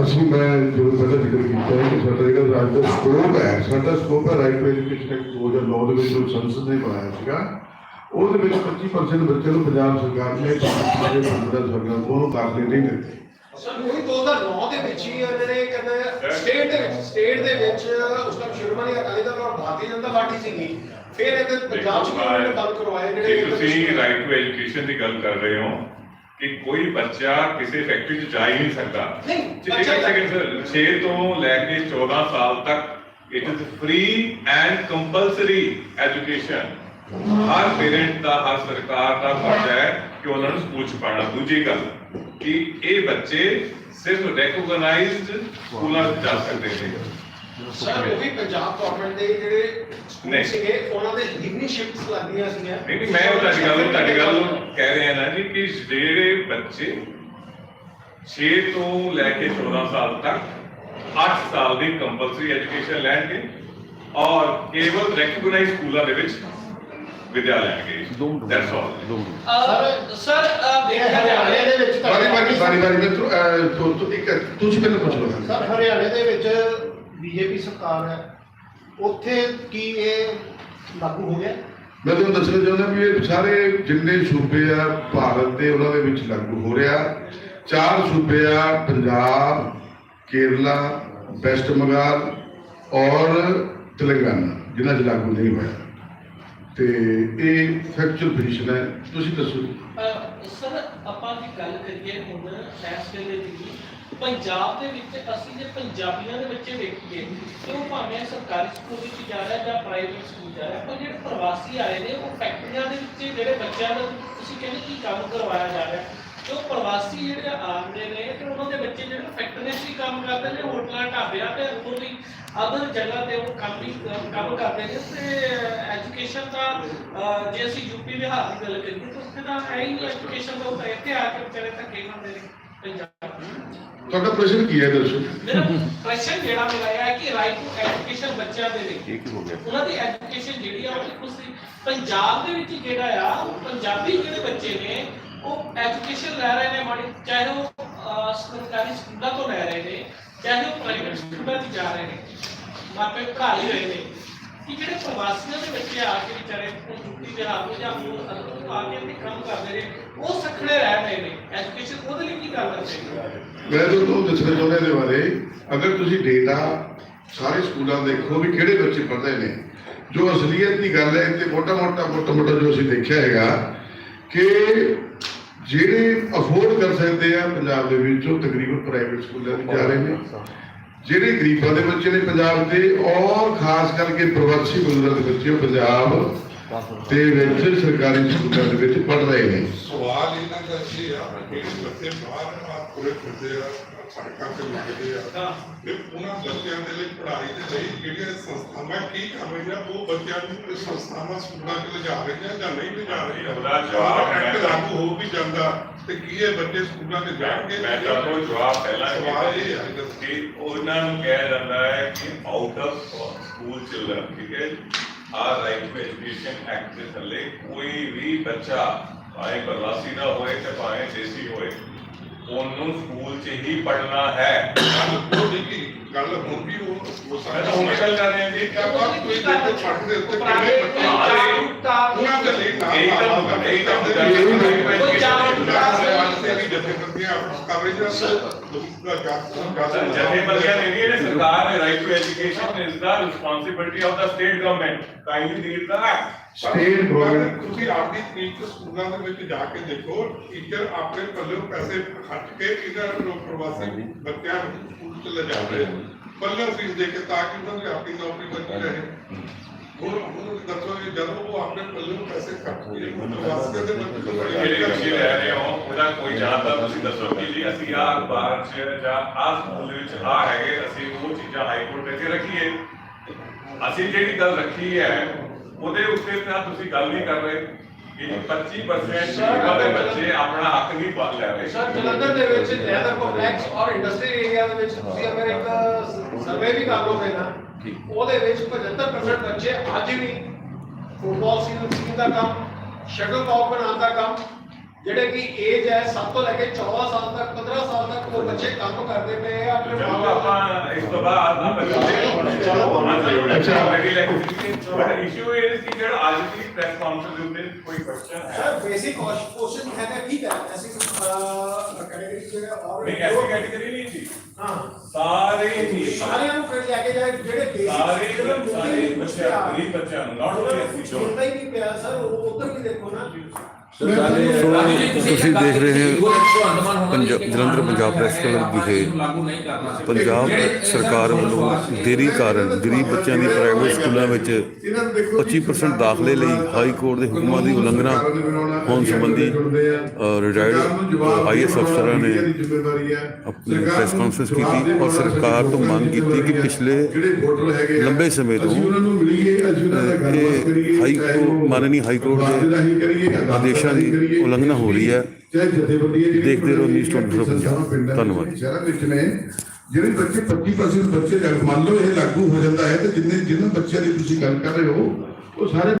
ਅਸੀਂ ਮੈਂ ਜੋ ਪਹਿਲਾਂ ਜ਼ਿਕਰ ਕੀਤਾ ਹੈ ਕਿ ਸਾਡਾ ਜਿਹੜਾ ਰਾਜ ਦਾ ਸਕੋਪ ਹੈ ਸਾਡਾ ਸਕੋਪ ਹੈ ਰਾਈਟ ਟੂ ਐਜੂਕੇਸ਼ਨ ਐਕਟ 2009 ਦੇ ਵਿੱਚ ਜੋ ਸੰਸਦ ਨੇ ਬਣਾਇਆ ਸੀਗਾ ਉਹਦੇ ਵਿੱਚ 25% ਬੱਚਿਆਂ ਨੂੰ ਪੰਜਾਬ ਸਰਕਾਰ ਨੇ ਸਾਡੇ ਸੰਬੰਧਿਤ ਸਰਕਾਰ ਤੋਂ ਦਾਖਲੇ ਨਹੀਂ ਦਿੱਤੇ। ਸਰ ਉਹੀ 2009 ਦੇ ਵਿੱਚ ਹੀ ਉਹਨਾਂ ਨੇ ਕਹਿੰਦੇ ਸਟੇਟ ਦੇ ਵਿੱਚ ਸਟੇਟ ਦੇ ਵਿੱਚ ਉਸ ਟਾਈਮ ਸ਼੍ਰੋਮਣੀ ਅਕਾਲੀ ਦਲ ਔਰ ਭਾਰਤੀ ਜਨਤਾ ਪਾਰਟੀ ਸੀਗੀ। ਫਿਰ ਇਹ ਪੰਜਾਬ ਚ ਨੇ ਬੰਦ ਕਰਵਾਏ ਜੇ ਜਿਹੜੇ ਤੁਸੀਂ ਰਾਈਟ ਟੂ ਐਜੂਕੇਸ਼ਨ ਦੀ ਗੱਲ ਕਰ ਰਹੇ ਹੋ ਕਿ ਕੋਈ ਬੱਚਾ ਕਿਸੇ ਫੈਕਟਰੀ 'ਚ ਜਾ ਹੀ ਨਹੀਂ ਸਕਦਾ। ਨਹੀਂ, ਇੱਕ ਜਾ- ਸੈਕਿੰਡ ਸਰ 6 ਤੋਂ ਲੈ ਕੇ 14 ਸਾਲ ਤੱਕ it is free and compulsory education Har parent ਦਾ ਹਰ ਸਰਕਾਰ ਦਾ ਫਰਜ਼ ਹੈ ਕਿ ਉਹਨਾਂ ਨੂੰ ਸਕੂਲ 'ਚ ਪਾਣਾ ਦੂਜੀ ਗੱਲ ਕਿ ਇਹ ਬੱਚੇ ਸਿਰਫ ਰੈਕੋਗਨਾਈਜ਼ਡ ਸਕੂਲਾਂ 'ਚ ਜਾ ਸਕਦੇ ਨੇ। ਸਰ ਉਹ ਵੀ ਪੰਜਾਬ ਗਵਰਨਮੈਂਟ ਦੇ ਜਿਹੜੇ ਸਕੂਲ ਨਹੀਂ। ਸੀਗੇ ਉਹਨਾਂ ਦੇ ਲਿਵਿੰਗ ਸ਼ਿਫਟਸ ਲੱਗਦੀਆਂ ਸੀਗੀਆਂ। ਨਹੀਂ ਨਹੀਂ ਮੈਂ ਉਹ ਤੁਹਾਡੀ ਗੱਲ ਨੂੰ ਤੁਹਾਡੀ ਗੱਲ ਨੂੰ ਕਹਿ ਰਿਹਾ ਨਾ ਜੀ ਕਿ ਜਿਹੜੇ ਬੱਚੇ 6 ਤੋਂ ਲੈ ਕੇ 14 ਸਾਲ ਤੱਕ 8 ਸਾਲ ਦੀ ਕੰਪਲਸਰੀ ਐਜੂਕੇਸ਼ਨ ਲੈਣਗੇ ਔਰ ਕੇਵਲ ਰੈਕਗਨਾਈਜ਼ ਸਕੂਲਾਂ ਦੇ ਵਿੱਚ ਵਿਦਿਆ ਲੈਣਗੇ। ਦੈਟਸ ਆਲ ਸਰ ਦੇਖਿਆ ਹਰਿਆਣੇ ਜਾਵੇ ਦੇ ਵਿੱਚ ਬਾਰੀ ਬਾਰੀ ਬਾਰੀ ਬਾਰੀ ਮੈਂ ਤੁ- ਅਹ, ਤੁ- ਤੁ- ਇੱਕ ਤੁਸੀਂ ਪਹਿਲਾਂ ਪੁੱਛ। ਲਓ ਸਰ ਹਰਿਆਣੇ ਦੇ ਵਿੱਚ ਬੀਜੇਪੀ ਸਰਕਾਰ ਹੈ ਉੱਥੇ ਕੀ ਇਹ ਲਾਗੂ ਹੋ ਗਿਆ? ਮੈਂ ਤੁਹਾਨੂੰ ਦੱਸਣਾ ਚਾਹੁੰਦਾ ਵੀ ਇਹ ਸਾਰੇ ਜਿੰਨੇ ਸੂਬੇ ਆ ਭਾਰਤ ਦੇ ਉਹਨਾਂ ਦੇ ਵਿੱਚ ਲਾਗੂ ਹੋ ਰਿਹਾ। ਚਾਰ ਸੂਬੇ ਆ ਪੰਜਾਬ ਕੇਰਲਾ ਵੈਸਟ ਬੰਗਾਲ ਔਰ ਤੇਲੰਗਾਨਾ ਜਿਨ੍ਹਾਂ 'ਚ ਲਾਗੂ ਨਹੀਂ ਹੋਇਆ। ਤੇ ਇਹ ਫੈਕਚੁਅਲ ਪੋਜੀਸ਼ਨ ਹੈ। ਤੁਸੀਂ ਦੱਸੋ। ਸਰ ਆਪਾਂ ਦੀ ਗੱਲ ਕਰੀਏ ਹੁਣ ਇਸ ਵੇਲੇ ਦੀ ਪੰਜਾਬ ਦੇ ਵਿੱਚ ਅਸੀਂ ਜੇ ਪੰਜਾਬੀਆਂ ਦੇ ਬੱਚੇ ਵੇਖੀਏ, ਤੇ ਉਹ ਭਾਵੇਂ ਸਰਕਾਰੀ ਸਕੂਲ ਵਿੱਚ ਜਾ ਰਿਹਾ ਜਾਂ ਪ੍ਰਾਈਵੇਟ ਸਕੂਲ ਜਾ ਰਿਹਾ, ਪਰ ਜਿਹੜੇ ਪ੍ਰਵਾਸੀ ਆਏ ਨੇ, ਉਹ ਫੈਕਟਰੀਆਂ ਦੇ ਵਿੱਚ ਜਿਹੜੇ ਬੱਚਿਆਂ ਨੂੰ ਤੁਸੀਂ ਕਹਿੰਦੇ ਕੀ ਕੰਮ ਕਰਵਾਇਆ ਜਾ ਰਿਹਾ, ਤੇ ਉਹ ਪ੍ਰਵਾਸੀ ਜਿਹੜੇ ਆਉਂਦੇ ਨੇ ਤੇ ਉਹਨਾਂ ਦੇ ਬੱਚੇ ਜਿਹੜੇ ਫੈਕਟਰੀਆਂ 'ਚ ਹੀ ਕੰਮ ਕਰਦੇ ਨੇ, ਹੋਟਲਾਂ, ਢਾਬਿਆਂ ਤੇ ਹੋਰ ਵੀ ਅਦਰ ਜਗ੍ਹਾ ਤੇ ਉਹ ਕੰਮ ਵੀ ਕੰਮ ਕਰਦੇ ਨੇ, ਤੇ ਐਜੂਕੇਸ਼ਨ ਦਾ ਜੇ ਅਸੀਂ ਯੂਪੀ ਬਿਹਾਰ ਦੀ ਗੱਲ ਕਰੀਏ, ਤਾਂ ਉੱਥੇ ਦਾ ਹੈ ਹੀ ਨਹੀਂ ਐਜੂਕੇਸ਼ਨ ਦਾ ਤਾਂ ਇੱਥੇ ਆ ਕੇ ਵਿਚਾਰੇ ਧੱਕੇ ਖਾਂਦੇ ਨੇ। ਤੁਹਾਡਾ ਪ੍ਰਸ਼ਨ ਕੀ ਹੈ ਦੱਸੋ ਮੇਰਾ ਕੁਐਸਚਨ ਜਿਹੜਾ ਮੇਰਾ ਇਹ ਹੈ ਕਿ ਰਾਈਟ ਟੂ ਐਜੂਕੇਸ਼ਨ ਬੱਚਿਆਂ ਦੇ ਲਈ। ਇਹ ਕੀ ਹੋ ਗਿਆ? ਉਹਨਾਂ ਦੀ ਐਜੂਕੇਸ਼ਨ ਜਿਹੜੀ ਆ ਉਹ ਸਹੀ ਪੰਜਾਬ ਦੇ ਵਿੱਚ ਜਿਹੜਾ ਆ ਉਹ ਪੰਜਾਬੀ ਜਿਹੜੇ ਬੱਚੇ ਨੇ ਉਹ ਐਜੂਕੇਸ਼ਨ ਲੈ ਰਹੇ ਨੇ ਮਾੜੀ ਚਾਹੇ ਉਹ ਸਰਕਾਰੀ ਸਕੂਲਾਂ ਤੋਂ ਲੈ ਰਹੇ ਨੇ ਚਾਹੇ ਉਹ ਪ੍ਰਾਈਵੇਟ ਸਕੂਲਾਂ 'ਚ ਜਾ ਰਹੇ ਨੇ ਮਾਪੇ ਪੜ੍ਹਾ ਹੀ ਰਹੇ ਨੇ। ਕਿ ਜਿਹੜੇ ਪ੍ਰਵਾਸੀਆਂ ਦੇ ਬੱਚੇ ਆ ਕੇ ਵਿਚਾਰੇ ਯੂਪੀ ਬਿਹਾਰ ਤੋਂ ਜਾਂ ਹੋਰ ਅਦਰ ਤੋਂ ਕੇ ਇੱਥੇ ਕੰਮ ਕਰਦੇ ਨੇ, ਉਹ ਸਖੜੇ ਰਹਿ ਰਹੇ ਨੇ। ਐਜੂਕੇਸ਼ਨ ਉਹਦੇ ਲਈ ਕੀ ਕਰ ਸਕਦੇ ਮੈਂ ਤੁਹਾਨੂੰ ਦੱਸਣਾ ਚਾਹੁੰਦਾ ਇਹਦੇ ਬਾਰੇ। ਅਗਰ ਤੁਸੀਂ ਡੇਟਾ ਸਾਰੇ ਸਕੂਲਾਂ ਦੇਖੋ ਵੀ ਕਿਹੜੇ ਬੱਚੇ ਪੜ੍ਹਦੇ ਨੇ। ਜੋ ਅਸਲੀਅਤ ਦੀ ਗੱਲ ਹੈ ਤੇ ਮੋਟਾ ਮੋਟਾ ਮੋਟਾ ਮੋਟਾ ਜੋ ਅਸੀਂ ਦੇਖਿਆ ਹੈਗਾ ਕਿ ਜਿਹੜੇ ਅਫੋਰਡ ਕਰ ਸਕਦੇ ਆ ਪੰਜਾਬ ਦੇ ਵਿੱਚ, ਉਹ ਤਕਰੀਬਨ ਪ੍ਰਾਈਵੇਟ ਸਕੂਲਾਂ ਵਿੱਚ ਜਾ ਰਹੇ ਨੇ। ਜਿਹੜੇ ਗਰੀਬਾਂ ਦੇ ਬੱਚੇ ਨੇ ਪੰਜਾਬ ਦੇ ਔਰ ਖਾਸ ਕਰਕੇ ਪ੍ਰਵਾਸੀ ਮਜ਼ਦੂਰਾਂ ਦੇ ਬੱਚੇ ਪੰਜਾਬ ਦੇ ਵਿੱਚ ਸਰਕਾਰੀ ਸਕੂਲਾਂ ਦੇ ਵਿੱਚ ਪੜ੍ਹ ਰਹੇ ਨੇ। ਸਵਾਲ ਇਹਨਾਂ ਦਾ ਇਹ ਆ ਕਿ ਬੱਚੇ ਬਾਹਰ ਆ ਪੂਰੇ ਫਿਰਦੇ ਆ ਸੜਕਾਂ ਤੇ ਲੱਗਦੇ ਆ ਤੇ ਉਹਨਾਂ ਬੱਚਿਆਂ ਦੇ ਲਈ ਪੜ੍ਹਾਈ ਦੇ ਲਈ ਕਿਹੜੀਆਂ ਸੰਸਥਾਵਾਂ ਕੀ ਕਰ ਰਹੀਆਂ ਉਹ ਬੱਚਿਆਂ ਨੂੰ ਸੰਸਥਾਵਾਂ ਸਕੂਲਾਂ 'ਚ ਲਿਜਾ ਰਹੀਆਂ ਜਾਂ ਨਹੀਂ ਲਿਜਾ ਰਹੀਆਂ ਉਹਦਾ ਜਵਾਬ ਐਕਟ ਲਾਗੂ ਹੋ ਵੀ ਜਾਂਦਾ। ਤੇ ਕੀ ਇਹ ਬੱਚੇ ਸਕੂਲਾਂ 'ਚ ਜਾਣਗੇ? ਮੈਂ ਤੁਹਾਨੂੰ ਜਵਾਬ ਪਹਿਲਾਂ ਹੀ ਦਿੱਤਾ। ਕਿ ਉਹਨਾਂ ਨੂੰ ਕਿਹਾ ਜਾਂਦਾ ਹੈ ਕਿ ਆਊਟ ਆਫ ਸਕੂਲ ਚਿਲਡਰਨ ਠੀਕ ਹੈ ਆ ਰਾਈਟ ਟੂ ਐਜੂਕੇਸ਼ਨ ਐਕਟ ਦੇ ਥੱਲੇ ਕੋਈ ਵੀ ਬੱਚਾ ਭਾਵੇਂ ਪ੍ਰਵਾਸੀ ਦਾ ਹੋਏ ਤੇ ਭਾਵੇਂ ਦੇਸੀ ਹੋਏ ਉਹਨੂੰ ਸਕੂਲ 'ਚ ਹੀ ਪੜ੍ਹਨਾ ਹੈ। ਉਹ ਨਹੀਂ ਗੱਲ ਹੁਣ ਵੀ ਉਹ ਉਹ ਮੈਂ ਤਾਂ ਹੁਣ ਗੱਲ ਕਰ ਰਿਹਾ ਜੀ ਕਿ ਆਪਾਂ ਕੋਈ ਦੇਖੋ ਛੱਡ ਦੇ ਉੱਤੇ ਕਿੰਨੇ ਬੱਚੇ ਉਹਨਾਂ ਦੇ ਲਈ ਨਾ ਇਹੀ ਤਾਂ ਮੁੱਦਾ- ਇਹੀ ਤਾਂ ਮੁੱਦਾ ਹੈ। ਕੋਈ ਜਾਣ ਜਥੇਬੰਦੀਆਂ ਨੇ ਨਹੀਂ ਸਰਕਾਰ ਨੇ right to education is the responsibility of the state government kindly read the act State government- ਤੁਸੀਂ ਆਪਦੀ ਤਰੀਕ ਸਕੂਲਾਂ ਦੇ ਵਿੱਚ ਜਾ ਕੇ ਦੇਖੋ ਟੀਚਰ ਆਪਣੇ ਪੱਲੇ ਪੈਸੇ ਖਰਚ ਕੇ ਇਹਨਾਂ ਨੂੰ ਪ੍ਰਵਾਸੀ ਬੱਚਿਆਂ ਨੂੰ ਲੈ ਜਾਂਦੇ ਆ। ਪੱਲੇ ਫੀਸ ਦੇ ਕੇ ਤਾਂ ਕਿ ਉਹਨਾਂ ਦੀ ਆਪਣੀ ਨੌਕਰੀ ਬਚੀ ਰਹੇ। ਹੁਣ ਹੁਣ ਦੱਸੋ ਵੀ ਜਦੋਂ ਉਹ ਆਪਣੇ ਪੱਲੇ ਪੈਸੇ ਖਰਚ ਕੇ ਪ੍ਰਵਾਸੀ ਦੇ ਬੱਚੇ ਨੂੰ ਜਿਹੜੇ ਤੁਸੀਂ ਲੈ ਰਹੇ ਹੋ ਉਹਦਾ ਕੋਈ ਜਾਣਦਾ ਤੁਸੀਂ ਦੱਸੋ ਕਿ ਜੀ ਅਸੀਂ ਆਹ ਅਖਬਾਰ 'ਚ ਜਾਂ ਆਹ ਸਕੂਲ ਦੇ ਵਿੱਚ ਆ ਹੈਗੇ ਅਸੀਂ ਉਹ ਚੀਜ਼ਾਂ ਹਾਈ ਕੋਰਟ ਵਿੱਚ ਰੱਖੀਏ। ਅਸੀਂ ਜਿਹੜੀ ਗੱਲ ਰੱਖੀ ਹੈ ਉਹਦੇ ਉੱਤੇ ਤਾਂ ਤੁਸੀਂ ਗੱਲ ਨਹੀਂ ਕਰ ਰਹੇ। ਕਿ 25% ਸ਼ਿਕਾਇਤ ਦੇ ਬੱਚੇ ਆਪਣਾ ਹੱਕ ਨਹੀਂ ਪਾ ਲੈ ਰਹੇ। ਸਰ ਜਲੰਧਰ ਦੇ ਵਿੱਚ ਲੈਦਰ ਕੰਪਲੈਕਸ ਔਰ ਇੰਡਸਟਰੀ ਏਰੀਆ ਦੇ ਵਿੱਚ ਤੁਸੀਂ ਅਗਰ ਇੱਕ ਸਰਵੇ ਵੀ ਕਰ ਲੋਗੇ ਨਾ ਉਹਦੇ ਵਿੱਚ 75% ਬੱਚੇ ਅੱਜ ਵੀ ਫੁੱਟਬਾਲ ਸੀਜ਼ਨ ਦਾ ਕੰਮ ਸ਼ਟਲ ਕਾਕ ਬਣਾਉਣ ਦਾ ਕੰਮ ਜਿਹੜੇ ਕਿ ਏਜ ਹੈ 7 ਤੋਂ ਲੈ ਕੇ 14 ਸਾਲ ਤੱਕ 15 ਸਾਲ ਤੱਕ ਉਹ ਬੱਚੇ ਕੰਮ ਕਰਦੇ ਪਏ ਆ ਆਪਣੇ ਜਦੋਂ ਮਾਂ-ਪਿਓ ਦਾ। ਆਪਾਂ ਇਸ ਤੋਂ ਬਾਅਦ ਆਪਾਂ ਅੱਛਾ ਮੇਰੀ ਲੈਕਚਰ ਬਟ ਇਸ਼ੂ ਇਹ ਸੀ ਜਿਹੜਾ ਅੱਜ ਦੀ ਪ੍ਰੈਸ ਕਾਨਫਰੰਸ ਦੇ ਉੱਤੇ ਕੋਈ ਕੁਐਸਚਨ ਹੈ ਸਰ ਬੇਸਿਕ ਕੁਐਸਚਨ ਹੈ ਤਾਂ ਠੀਕ ਹੈ ਐਸੀ ਕੈਟਾਗਰੀ ਜਿਹੜੇ ਔਰ ਨਹੀਂ ਐਸੀ ਕੈਟੇਗਰੀ ਨਹੀਂ ਸੀ ਹਾਂ ਸਾਰੇ ਹੀ ਸਾਰਿਆਂ ਨੂੰ ਫਿਰ ਲੈ ਕੇ ਜਾਏ ਜਿਹੜੇ ਬੇਸਿਕ ਸਾਰੇ ਸਾਰੇ ਬੱਚਿਆਂ ਗਰੀਬ ਬੱਚਿਆਂ ਨੂੰ ਨਾਟ ਓਨਲੀ ਅਸੀਂ ਸੁਣਦਾ ਹੀ ਨਹੀਂ ਪਿਆ ਸਰ ਉਹ ਉੱਧਰ ਵੀ ਦੇਖੋ ਨਾ ਸੋ ਤੁਸੀਂ ਦੇਖ ਰਹੇ ਹੋ ਪੰਜਾਬ, ਜਲੰਧਰ ਪੰਜਾਬ ਪ੍ਰੈਸ ਕਲੱਬ ਵਿਖੇ ਪੰਜਾਬ ਸਰਕਾਰ ਵੱਲੋਂ ਦੇਰੀ ਕਾਰਨ ਗਰੀਬ ਬੱਚਿਆਂ ਦੀ ਪ੍ਰਾਈਵੇਟ ਸਕੂਲਾਂ ਵਿੱਚ 25% ਦਾਖਲੇ ਲਈ ਹਾਈ ਕੋਰਟ ਦੇ ਹੁਕਮਾਂ ਦੀ ਉਲੰਘਣਾ ਹੋਣ ਸੰਬੰਧੀ ਰਿਟਾਇਰਡ ਆਈਐਸ ਅਫਸਰਾਂ ਨੇ ਆਪਣੀ ਪ੍ਰੈਸ ਕਾਨਫਰੰਸ ਕੀਤੀ ਔਰ ਸਰਕਾਰ ਤੋਂ ਮੰਗ ਕੀਤੀ ਕਿ ਪਿਛਲੇ ਲੰਬੇ ਸਮੇਂ ਤੋਂ ਇਹ ਹਾਈ ਕੋਰਟ ਮਾਨਨੀ ਹਾਈ ਕੋਰਟ ਦੇ ਆਦੇਸ਼ ਦੀ ਉਲੰਘਣਾ ਹੋ ਰਹੀ ਹੈ। ਦੇਖਦੇ ਰਹੋ ਨਿਊਜ਼ 24 ਪੰਜਾਬ ਧੰਨਵਾਦ। ਸ਼ਹਿਰਾਂ ਵਿੱਚ ਨੇ ਜਿਹੜੇ ਬੱਚੇ 25% ਬੱਚੇ ਮੰਨ ਲਓ ਇਹ ਲਾਗੂ ਹੋ ਜਾਂਦਾ ਹੈ ਤੇ ਜਿੰਨੇ ਜਿਨ੍ਹਾਂ ਬੱਚਿਆਂ ਦੀ ਤੁਸੀਂ ਗੱਲ ਕਰ ਰਹੇ ਹੋ ਉਹ ਸਾਰੇ